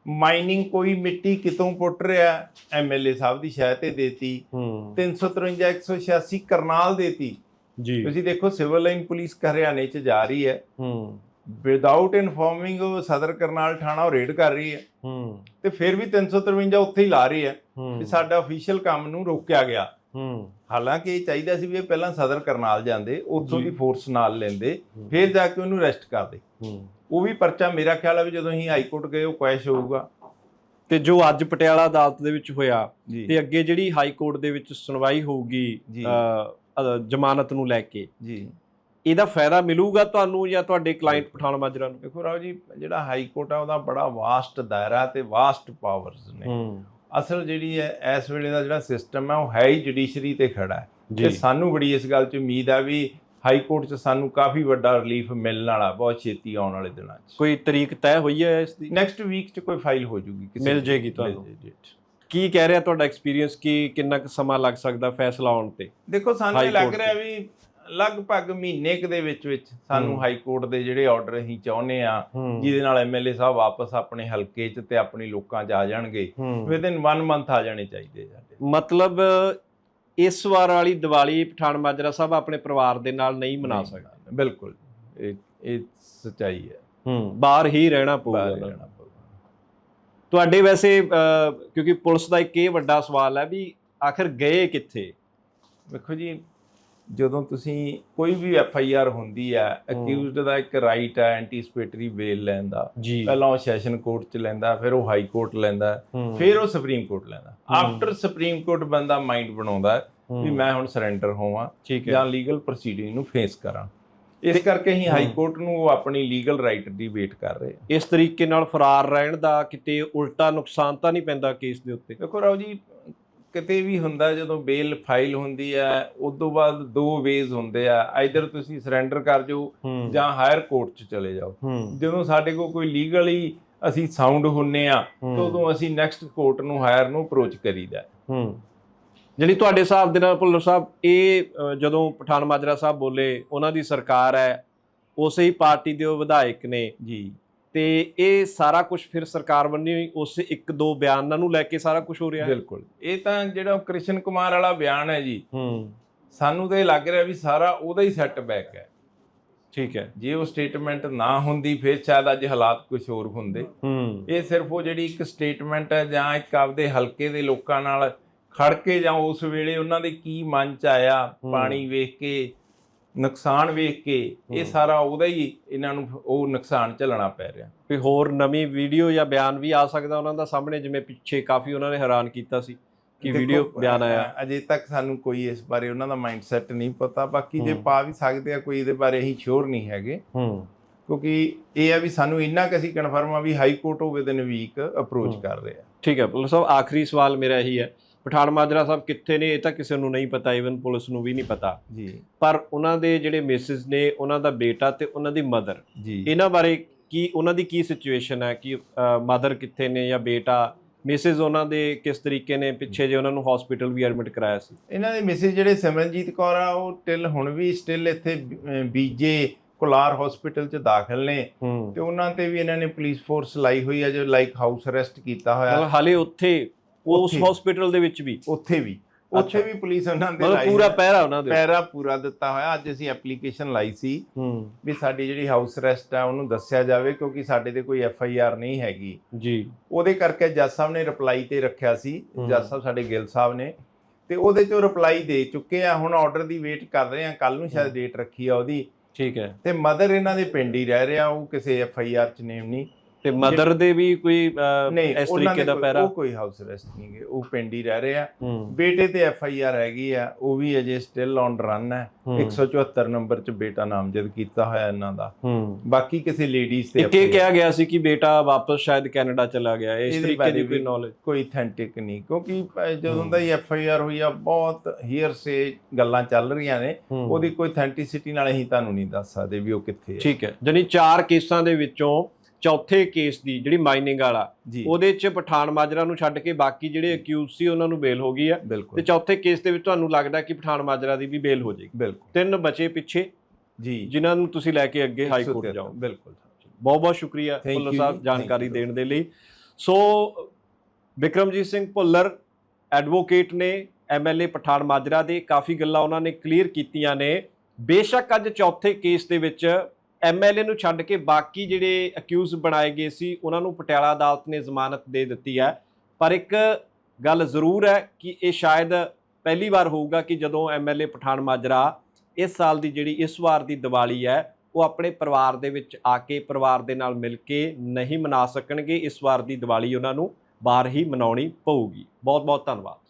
[SPEAKER 2] ਮਾਈਨਿੰਗ ਕੋਈ ਮਿੱਟੀ ਕਿਤੋਂ ਪੁੱਟ ਰਿਹਾ ਐਮਐਲਏ ਸਾਹਿਬ ਦੀ ਸ਼ਾਇਦ ਤੇ ਦੇਤੀ।
[SPEAKER 1] ਹੂੰ।
[SPEAKER 2] 353 186 ਕਰਨਾਲ ਦੇਤੀ।
[SPEAKER 1] ਜੀ।
[SPEAKER 2] ਤੁਸੀਂ ਦੇਖੋ ਸਿਵਲ ਲਾਈਨ ਪੁਲਿਸ ਹਰਿਆਣੇ ਚ ਜਾ ਰਹੀ ਹੈ।
[SPEAKER 1] ਹੂੰ।
[SPEAKER 2] ਵਿਦਆਊਟ ਇਨਫਾਰਮਿੰਗ ਸਦਰ ਕਰਨਾਲ ਥਾਣਾ ਉਹ ਰੇਡ ਕਰ ਰਹੀ ਹੈ।
[SPEAKER 1] ਹੂੰ।
[SPEAKER 2] ਤੇ ਫਿਰ ਵੀ 353 ਉੱਥੇ ਹੀ ਲਾ ਰਹੀ ਹੈ ਵੀ ਸਾਡਾ ਅਫੀਸ਼ੀਅਲ ਕੰਮ ਨੂੰ ਰੋਕਿਆ ਗਿਆ।
[SPEAKER 1] ਹੂੰ।
[SPEAKER 2] ਹਾਲਾਂਕਿ ਇਹ ਚਾਹੀਦਾ ਸੀ ਵੀ ਇਹ ਪਹਿਲਾਂ ਸਦਰ ਕਰਨਾਲ ਜਾਂਦੇ ਉੱਥੋਂ। ਦੀ ਫੋਰਸ ਨਾਲ ਲੈਂਦੇ ਫਿਰ ਜਾ ਕੇ ਉਹਨੂੰ ਅਰੈਸਟ ਕਰਦੇ
[SPEAKER 1] ਹੂੰ।
[SPEAKER 2] ਉਹ ਵੀ ਪਰਚਾ ਮੇਰਾ ਖਿਆਲ ਹੈ ਵੀ ਜਦੋਂ ਅਸੀਂ ਹਾਈ ਕੋਰਟ ਗਏ ਉਹ ਕੁਐਸ਼ ਹੋਊਗਾ।
[SPEAKER 1] ਤੇ ਜੋ ਅੱਜ ਪਟਿਆਲਾ ਅਦਾਲਤ ਦੇ ਵਿੱਚ ਹੋਇਆ ਤੇ ਅੱਗੇ ਜਿਹੜੀ ਹਾਈ ਕੋਰਟ ਦੇ ਵਿੱਚ ਸੁਣਵਾਈ ਹੋਊਗੀ ਜ਼ਮਾਨਤ ਨੂੰ ਲੈ ਕੇ।
[SPEAKER 2] ਜੀ।
[SPEAKER 1] ਇਹਦਾ ਫਾਇਦਾ ਮਿਲੂਗਾ ਤੁਹਾਨੂੰ ਜਾਂ ਤੁਹਾਡੇ ਕਲਾਇੰਟ ਪਠਾਨ ਮਾਜਰਾ ਨੂੰ?
[SPEAKER 2] ਦੇਖੋ ਰਾਓ ਜੀ ਜਿਹੜਾ ਹਾਈ ਕੋਰਟ ਆ ਉਹਦਾ ਬੜਾ ਵਾਸਟ ਦਾਇਰਾ ਤੇ ਵਾਸਟ ਪਾਵਰਸ ਨੇ। ਅਸਲ ਜਿਹੜੀ ਹੈ ਇਸ ਵੇਲੇ ਦਾ ਜਿਹੜਾ ਸਿਸਟਮ ਹੈ ਉਹ ਹੈ ਹੀ ਜੁਡੀਸ਼ਰੀ ਤੇ ਖੜਾ ਹੈ। ਤੇ ਸਾਨੂੰ ਬੜੀ ਇਸ ਗੱਲ 'ਚ ਉਮੀਦ ਆ ਵੀ ਹਾਈ ਕੋਰਟ 'ਚ ਸਾਨੂੰ ਕਾਫੀ ਵੱਡਾ ਰਿਲੀਫ ਮਿਲਣ ਵਾਲਾ ਬਹੁਤ ਛੇਤੀ ਆਉਣ ਵਾਲੇ ਦਿਨਾਂ 'ਚ।
[SPEAKER 1] ਕੋਈ ਤਰੀਕ ਤੈਅ ਹੋਈ ਹੈ ਇਸ ਦੀ?
[SPEAKER 2] ਨੈਕਸਟ ਵੀਕ 'ਚ ਕੋਈ ਫਾਈਲ ਹੋ ਜੂਗੀ
[SPEAKER 1] ਮਿਲ
[SPEAKER 2] ਦੀ।
[SPEAKER 1] ਜੇਗੀ ਤੁਹਾਨੂੰ।
[SPEAKER 2] ਮਿਲ।
[SPEAKER 1] ਕੀ ਕਹਿ ਰਿਹਾ ਤੁਹਾਡਾ ਐਕਸਪੀਰੀਅੰਸ ਕੀ ਕਿੰਨਾ ਕੁ ਸਮਾਂ ਲੱਗ ਸਕਦਾ ਫੈਸਲਾ ਆਉਣ ਤੇ?
[SPEAKER 2] ਦੇਖੋ ਸਾਨੂੰ ਲੱਗ ਰਿਹਾ ਵੀ ਲਗਭਗ ਮਹੀਨੇ ਕੁ ਦੇ ਵਿੱਚ ਵਿੱਚ ਸਾਨੂੰ। ਹਾਈ ਕੋਰਟ ਦੇ ਜਿਹੜੇ ਆਰਡਰ ਅਸੀਂ ਚਾਹੁੰਦੇ ਆ ਜਿਹਦੇ ਨਾਲ ਐਮਐਲਏ ਸਾਹਿਬ ਵਾਪਸ ਆਪਣੇ ਹਲਕੇ 'ਚ ਤੇ ਆਪਣੀ ਲੋਕਾਂ 'ਚ ਆ ਜਾਣਗੇ ਵਿਦਿਨ 1 ਮੰਥ ਆ ਜਾਣੇ ਚਾਹੀਦੇ
[SPEAKER 1] ਮਤਲਬ ਇਸ ਵਾਰ ਵਾਲੀ ਦੀਵਾਲੀ ਪਠਾਨ ਮਾਜਰਾ ਸਾਹਿਬ ਆਪਣੇ ਪਰਿਵਾਰ ਦੇ ਨਾਲ ਨਹੀਂ ਮਨਾ ਸਕਦਾ।
[SPEAKER 2] ਬਿਲਕੁਲ। ਇਹ ਇਹ ਸਚਾਈ ਹੈ।
[SPEAKER 1] ਹੂੰ ਬਾਹਰ ਹੀ ਰਹਿਣਾ ਪਊਗਾ। ਤੁਹਾਡੇ ਵੈਸੇ ਕਿਉਂਕਿ ਪੁਲਿਸ ਦਾ ਇੱਕ ਇਹ ਵੱਡਾ ਸਵਾਲ ਹੈ ਵੀ ਆਖਰ ਗਏ ਕਿੱਥੇ?
[SPEAKER 2] ਵੇਖੋ ਜੀ ਜਦੋਂ ਤੁਸੀਂ ਕੋਈ ਵੀ ਐਫ ਆਈ ਆਰ ਹੁੰਦੀ ਹੈ। ਅਕਿਊਜ਼ਡ ਦਾ ਇੱਕ ਰਾਈਟ ਹੈ ਐਂਟੀਸਪੇਟਰੀ ਬੇਲ ਲੈਣ ਦਾ। ਪਹਿਲਾਂ ਉਹ ਸੈਸ਼ਨ ਕੋਰਟ 'ਚ ਲੈਂਦਾ ਫਿਰ ਉਹ ਹਾਈ ਕੋਰਟ ਲੈਂਦਾ ਫਿਰ ਉਹ ਸੁਪਰੀਮ ਕੋਰਟ ਲੈਂਦਾ। ਆਫਟਰ ਸੁਪਰੀਮ ਕੋਰਟ ਬੰਦਾ ਮਾਈਂਡ ਬਣਾਉਂਦਾ ਵੀ ਮੈਂ ਹੁਣ ਸਰੈਂਡਰ ਹੋਵਾਂ ਜਾਂ ਲੀਗਲ ਪ੍ਰੋਸੀਡਿੰਗ ਨੂੰ ਫੇਸ ਕਰਾਂ। ਇਸ ਕਰਕੇ ਹੀ ਹਾਈ। ਕੋਰਟ ਨੂੰ ਉਹ ਆਪਣੀ ਲੀਗਲ ਰਾਈਟ ਦੀ ਵੇਟ ਕਰ ਰਹੇ ਆ।
[SPEAKER 1] ਇਸ ਤਰੀਕੇ ਨਾਲ ਫਰਾਰ ਰਹਿਣ ਦਾ ਕਿਤੇ ਉਲਟਾ ਨੁਕਸਾਨ ਤਾਂ ਨਹੀਂ ਪੈਂਦਾ ਕੇਸ ਦੇ ਉੱਤੇ?
[SPEAKER 2] ਦੇਖੋ ਰਾਓ ਜੀ ਕਿਤੇ ਵੀ ਹੁੰਦਾ ਜਦੋਂ ਬੇਲ ਫਾਈਲ ਹੁੰਦੀ ਹੈ ਉਸ ਤੋਂ ਬਾਅਦ ਦੋ ਵੇਜ਼ ਹੁੰਦੇ ਆ। ਆਈਦਰ ਤੁਸੀਂ ਸਰੈਂਡਰ ਕਰ ਜਾਓ ਜਾਂ ਹਾਇਰ ਕੋਰਟ 'ਚ ਚਲੇ ਜਾਓ। ਜਦੋਂ ਸਾਡੇ ਕੋਲ ਕੋਈ ਲੀਗਲੀ ਅਸੀਂ ਸਾਊਂਡ ਹੁੰਨੇ ਆ ਉਦੋਂ ਅਸੀਂ ਨੈਕਸਟ ਕੋਰਟ ਨੂੰ ਹਾਇਰ ਨੂੰ ਅਪਰੋਚ ਕਰੀਦਾ
[SPEAKER 1] ਜਿਹੜੀ ਤੁਹਾਡੇ ਹਿਸਾਬ ਦੇ ਨਾਲ ਭੁੱਲਰ ਸਾਹਿਬ ਇਹ ਜਦੋਂ ਪਠਾਨ ਮਾਜਰਾ ਸਾਹਿਬ ਬੋਲੇ ਉਹਨਾਂ ਦੀ ਸਰਕਾਰ ਹੈ ਉਸੇ ਹੀ ਪਾਰਟੀ ਦੇ ਉਹ ਵਿਧਾਇਕ ਨੇ।
[SPEAKER 2] ਜੀ।
[SPEAKER 1] ਤੇ ਇਹ ਸਾਰਾ ਕੁਝ ਫਿਰ ਸਰਕਾਰ ਬੰਨੀ ਹੋਈ ਉਸ ਇੱਕ ਦੋ ਬਿਆਨਾਂ ਨੂੰ ਲੈ ਕੇ ਸਾਰਾ ਕੁਝ ਹੋ ਰਿਹਾ ਹੈ।
[SPEAKER 2] ਬਿਲਕੁਲ। ਇਹ ਤਾਂ ਜਿਹੜਾ ਕ੍ਰਿਸ਼ਨ ਕੁਮਾਰ ਵਾਲਾ ਬਿਆਨ ਹੈ ਜੀ
[SPEAKER 1] ਹੂੰ।
[SPEAKER 2] ਸਾਨੂੰ ਤਾਂ ਇਹ ਲੱਗ ਰਿਹਾ ਵੀ ਸਾਰਾ ਉਹਦਾ ਹੀ ਸੈਟਬੈਕ ਹੈ।
[SPEAKER 1] ਠੀਕ ਹੈ।
[SPEAKER 2] ਜੇ ਉਹ ਸਟੇਟਮੈਂਟ ਨਾ ਹੁੰਦੀ ਫਿਰ ਸ਼ਾਇਦ ਅੱਜ ਹਾਲਾਤ ਕੁਝ ਹੋਰ ਹੁੰਦੇ।
[SPEAKER 1] ਹੂੰ।
[SPEAKER 2] ਇਹ ਸਿਰਫ ਉਹ ਜਿਹੜੀ ਇੱਕ ਸਟੇਟਮੈਂਟ ਹੈ ਜਾਂ ਇੱਕ ਆਪਦੇ ਹਲਕੇ ਦੇ ਲੋਕਾਂ ਨਾਲ ਖੜ ਕੇ ਜਾਂ ਉਸ ਵੇਲੇ ਉਹਨਾਂ ਦੇ ਕੀ ਮਨ ਚ ਆਇਆ। ਪਾਣੀ ਵੇਖ ਕੇ ਨੁਕਸਾਨ ਵੇਖ ਕੇ ਇਹ। ਸਾਰਾ ਉਹਦਾ ਹੀ ਇਹਨਾਂ ਨੂੰ ਉਹ ਨੁਕਸਾਨ ਝੱਲਣਾ ਪੈ ਰਿਹਾ
[SPEAKER 1] ਕੋਈ ਹੋਰ ਨਵੀਂ ਵੀਡੀਓ ਜਾਂ ਬਿਆਨ ਵੀ ਆ ਸਕਦਾ ਉਹਨਾਂ ਦਾ ਸਾਹਮਣੇ ਜਿਵੇਂ ਪਿੱਛੇ ਕਾਫੀ ਉਹਨਾਂ ਨੇ ਹੈਰਾਨ ਕੀਤਾ ਸੀ ਕਿ ਵੀਡੀਓ ਬਿਆਨ ਆਇਆ
[SPEAKER 2] ਅਜੇ ਤੱਕ ਸਾਨੂੰ ਕੋਈ ਇਸ ਬਾਰੇ ਉਹਨਾਂ ਦਾ ਮਾਈਂਡਸੈਟ ਨਹੀਂ ਪਤਾ ਬਾਕੀ ਜੇ। ਪਾ ਵੀ ਸਕਦੇ ਆ ਕੋਈ ਇਹਦੇ ਬਾਰੇ ਅਸੀਂ ਸ਼ੋਰ ਨਹੀਂ ਹੈਗੇ
[SPEAKER 1] ਹੂੰ
[SPEAKER 2] ਕਿਉਂਕਿ ਇਹ ਆ ਵੀ ਸਾਨੂੰ ਇੰਨਾ ਕਿ ਅਸੀਂ ਕਨਫਰਮ ਆ ਵੀ ਹਾਈ ਕੋਰਟ ਉਹ ਵਿਦਨ ਵੀਕ ਅਪਰੋਚ। ਕਰ ਰਿਹਾ
[SPEAKER 1] ਠੀਕ ਹੈ ਪੁਲਿਸ ਸਾਹਿਬ ਆਖਰੀ ਸਵਾਲ ਮੇਰਾ ਇਹੀ ਹੈ ਪਠਾਨ ਮਾਜਰਾ ਸਾਹਿਬ ਕਿੱਥੇ ਨੇ ਇਹ ਤਾਂ ਕਿਸੇ ਨੂੰ ਨਹੀਂ ਪਤਾ ਈਵਨ ਪੁਲਿਸ ਨੂੰ ਵੀ ਨਹੀਂ ਪਤਾ।
[SPEAKER 2] ਜੀ।
[SPEAKER 1] ਪਰ ਉਹਨਾਂ ਦੇ ਜਿਹੜੇ ਮਿਸਿਸ ਨੇ ਉਹਨਾਂ ਦਾ ਬੇਟਾ ਤੇ ਉਹਨਾਂ ਦੀ ਮਦਰ
[SPEAKER 2] ਜੀ।
[SPEAKER 1] ਇਹਨਾਂ ਬਾਰੇ ਕੀ ਉਹਨਾਂ ਦੀ ਕੀ ਸਿਚੁਏਸ਼ਨ ਹੈ? ਕਿ ਮਦਰ ਕਿੱਥੇ ਨੇ ਜਾਂ ਬੇਟਾ? ਮਿਸਿਸ ਉਹਨਾਂ ਦੇ ਕਿਸ ਤਰੀਕੇ ਨੇ? ਪਿੱਛੇ ਜੇ ਉਹਨਾਂ ਨੂੰ ਹਸਪੀਟਲ ਵੀ ਐਡਮਿਟ ਕਰਾਇਆ ਸੀ।
[SPEAKER 2] ਇਹਨਾਂ ਦੇ ਮਿਸਿਸ ਜਿਹੜੇ ਸਿਮਰਨਜੀਤ ਕੌਰ ਆ ਉਹ ਟਿਲ ਹੁਣ ਵੀ ਸਟਿਲ ਇੱਥੇ ਬੀਜੇ ਕੁਲਾਰ ਹਸਪੀਟਲ 'ਚ ਦਾਖਲ ਨੇ। ਤੇ ਉਹਨਾਂ ਤੇ ਵੀ ਇਹਨਾਂ ਨੇ ਪੁਲਿਸ ਫੋਰਸ ਲਾਈ ਹੋਈ ਆ ਜੋ ਲਾਈਕ ਹਾਊਸ ਅਰੈਸਟ ਕੀਤਾ ਹੋਇਆ।
[SPEAKER 1] ਹਾਲੇ ਉੱਥੇ ਉਸ
[SPEAKER 2] ਉੱਥੇ।
[SPEAKER 1] ਹਸਪੀਟਲ ਦੇ ਵਿੱਚ ਵੀ।
[SPEAKER 2] ਉੱਥੇ ਵੀ। ਉੱਥੇ। ਵੀ ਪੁਲਿਸ ਉਹਨਾਂ ਦੇ
[SPEAKER 1] ਮਤਲਬ
[SPEAKER 2] ਲਾਈ
[SPEAKER 1] ਪੂਰਾ। ਪਹਿਰਾ ਉਹਨਾਂ ਦੇ।
[SPEAKER 2] ਪੈਰਾ ਪੂਰਾ ਦਿੱਤਾ ਹੋਇਆ। ਅੱਜ ਅਸੀਂ ਐਪਲੀਕੇਸ਼ਨ ਲਾਈ ਸੀ
[SPEAKER 1] ਹੂੰ।
[SPEAKER 2] ਵੀ ਸਾਡੀ ਜਿਹੜੀ ਹਾਊਸ ਅਰੈਸਟ ਆ ਉਹਨੂੰ ਦੱਸਿਆ ਜਾਵੇ ਕਿਉਂਕਿ ਸਾਡੇ ਤੇ ਕੋਈ ਐਫ ਆਈ ਆਰ ਨਹੀਂ ਹੈਗੀ।
[SPEAKER 1] ਜੀ।
[SPEAKER 2] ਉਹਦੇ ਕਰਕੇ ਜੱਜ ਸਾਹਿਬ ਨੇ ਰਿਪਲਾਈ ਤੇ ਰੱਖਿਆ ਸੀ।
[SPEAKER 1] ਹੂੰ।
[SPEAKER 2] ਜੱਜ ਸਾਹਿਬ ਸਾਡੇ ਗਿੱਲ ਸਾਹਿਬ ਨੇ। ਤੇ ਉਹਦੇ ਚੋਂ ਰਿਪਲਾਈ ਦੇ ਚੁੱਕੇ ਆ। ਹੁਣ ਆਰਡਰ ਦੀ ਵੇਟ ਕਰ ਰਹੇ ਆ। ਕੱਲ ਨੂੰ ਸ਼ਾਇਦ। ਡੇਟ ਰੱਖੀ ਆ ਉਹਦੀ।
[SPEAKER 1] ਠੀਕ ਹੈ।
[SPEAKER 2] ਤੇ ਮਦਰ ਇਹਨਾਂ ਦੇ ਪਿੰਡ ਹੀ ਰਹਿ ਰਿਹਾ। ਉਹ ਕਿਸੇ ਐਫ ਆਈ ਆਰ ਚ ਨੇਮ ਨਹੀਂ।
[SPEAKER 1] ਤੇ ਮਦਰ ਦੇ ਵੀ ਕੋਈ
[SPEAKER 2] ਨਹੀਂ
[SPEAKER 1] ਇਸ ਤਰੀਕੇ
[SPEAKER 2] ਦੇ
[SPEAKER 1] ਪਹਿਰਾ
[SPEAKER 2] ਉਹ ਕੋਈ ਹਾਊਸ ਅਰੈਸਟ ਨਹੀਂ ਗੇ ਉਹ ਪਿੰਡ ਹੀ ਰਹਿ ਰਹੇ ਆ। ਬੇਟੇ ਤੇ ਐਫ ਆਈ ਆਰ ਹੈਗੀ ਆ ਉਹ ਵੀ ਅਜੇ ਸਟਿਲ ਔਨ ਰਨ ਹੈ।
[SPEAKER 1] ਹੂੰ,
[SPEAKER 2] 174 ਨੰਬਰ ਚ ਬੇਟਾ ਨਾਮਜ਼ਦ ਕੀਤਾ ਹੋਇਆ ਇਹਨਾਂ ਦਾ। ਬਾਕੀ ਕਿਸੇ ਲੇਡੀਜ਼ ਤੇ
[SPEAKER 1] ਇੱਕ ਇਹ ਕਿਹਾ ਗਿਆ ਸੀ ਕਿ ਬੇਟਾ ਵਾਪਸ ਸ਼ਾਇਦ ਕੈਨੇਡਾ ਚਲਾ ਗਿਆ ਇਸ ਤਰੀਕੇ ਦੀ ਕੋਈ ਨੌਲੇਜ
[SPEAKER 2] ਕੋਈ ਅਥੈਂਟਿਕ ਨਹੀਂ ਕਿਉਂਕਿ ਜਦੋਂ। ਦਾ ਹੀ ਐਫ ਆਈ ਆਰ ਹੋਈ ਆ ਬਹੁਤ ਹੀਅਰ ਸੇ ਗੱਲਾਂ ਚੱਲ ਰਹੀਆਂ ਨੇ। ਉਹਦੀ ਕੋਈ ਅਥੈਂਟਿਸਿਟੀ ਨਾਲ ਅਸੀਂ ਤੁਹਾਨੂੰ ਨਹੀਂ ਦੱਸ ਸਕਦੇ ਵੀ ਉਹ ਕਿੱਥੇ ਹੈ।
[SPEAKER 1] ਠੀਕ ਹੈ ਜਾਨੀ ਚਾਰ ਕੇਸਾਂ ਦੇ ਵਿੱਚੋਂ ਚੌਥੇ ਕੇਸ ਦੀ ਜਿਹੜੀ ਮਾਈਨਿੰਗ ਵਾਲਾ ਉਹਦੇ 'ਚ ਪਠਾਨ ਮਾਜਰਾ ਨੂੰ ਛੱਡ ਕੇ ਬਾਕੀ ਜਿਹੜੇ ਅਕਿਊਜ਼ ਸੀ ਉਹਨਾਂ ਨੂੰ ਬੇਲ ਹੋ ਗਈ ਆ। ਤੇ ਚੌਥੇ ਕੇਸ ਦੇ ਵਿੱਚ ਤੁਹਾਨੂੰ ਲੱਗਦਾ ਕਿ ਪਠਾਨ ਮਾਜਰਾ ਦੀ ਵੀ ਬੇਲ ਹੋ ਜਾਏਗੀ। ਤਿੰਨ ਬਚੇ ਪਿੱਛੇ
[SPEAKER 2] ਜੀ।
[SPEAKER 1] ਜਿਨ੍ਹਾਂ ਨੂੰ ਤੁਸੀਂ ਲੈ ਕੇ ਅੱਗੇ ਹਾਈ ਕੋਰਟ
[SPEAKER 2] 173
[SPEAKER 1] ਜਾਓ।
[SPEAKER 2] ਬਿਲਕੁਲ
[SPEAKER 1] ਬਹੁਤ ਬਹੁਤ ਸ਼ੁਕਰੀਆ ਭੁੱਲਰ ਸਾਹਿਬ ਜਾਣਕਾਰੀ. ਦੇਣ ਦੇ ਲਈ। ਸੋ ਵਿਕਰਮਜੀਤ ਸਿੰਘ ਭੁੱਲਰ ਐਡਵੋਕੇਟ ਨੇ ਐਮਐਲਏ ਪਠਾਨ ਮਾਜਰਾ ਦੇ ਕਾਫੀ ਗੱਲਾਂ ਉਹਨਾਂ ਨੇ ਕਲੀਅਰ ਕੀਤੀਆਂ ਨੇ। ਬੇਸ਼ੱਕ ਅੱਜ ਚੌਥੇ ਕੇਸ ਦੇ ਵਿੱਚ ਐਮਐਲਏ ਨੂੰ ਛੱਡ ਕੇ ਬਾਕੀ ਜਿਹੜੇ ਅਕਿਊਜ਼ ਬਣਾਏ ਗਏ ਸੀ, ਉਹਨਾਂ ਨੂੰ ਪਟਿਆਲਾ ਅਦਾਲਤ ਨੇ ਜ਼ਮਾਨਤ ਦੇ ਦਿੱਤੀ ਹੈ। ਪਰ ਇੱਕ ਗੱਲ ਜ਼ਰੂਰ ਹੈ ਕਿ ਇਹ ਸ਼ਾਇਦ ਪਹਿਲੀ ਵਾਰ ਹੋਊਗਾ ਕਿ ਜਦੋਂ ਐਮਐਲਏ ਪਠਾਨ ਮਾਜਰਾ ਇਸ ਸਾਲ ਦੀ ਜਿਹੜੀ ਇਸ ਵਾਰ ਦੀ ਦੀਵਾਲੀ ਹੈ, ਉਹ ਆਪਣੇ ਪਰਿਵਾਰ ਦੇ ਵਿੱਚ ਆ ਕੇ ਪਰਿਵਾਰ ਦੇ ਨਾਲ ਮਿਲ ਕੇ ਨਹੀਂ ਮਨਾ ਸਕਣਗੇ। ਇਸ ਵਾਰ ਦੀ ਦੀਵਾਲੀ ਉਹਨਾਂ ਨੂੰ ਬਾਹਰ ਹੀ ਮਨਾਉਣੀ ਪਊਗੀ। ਬਹੁਤ ਬਹੁਤ ਧੰਨਵਾਦ।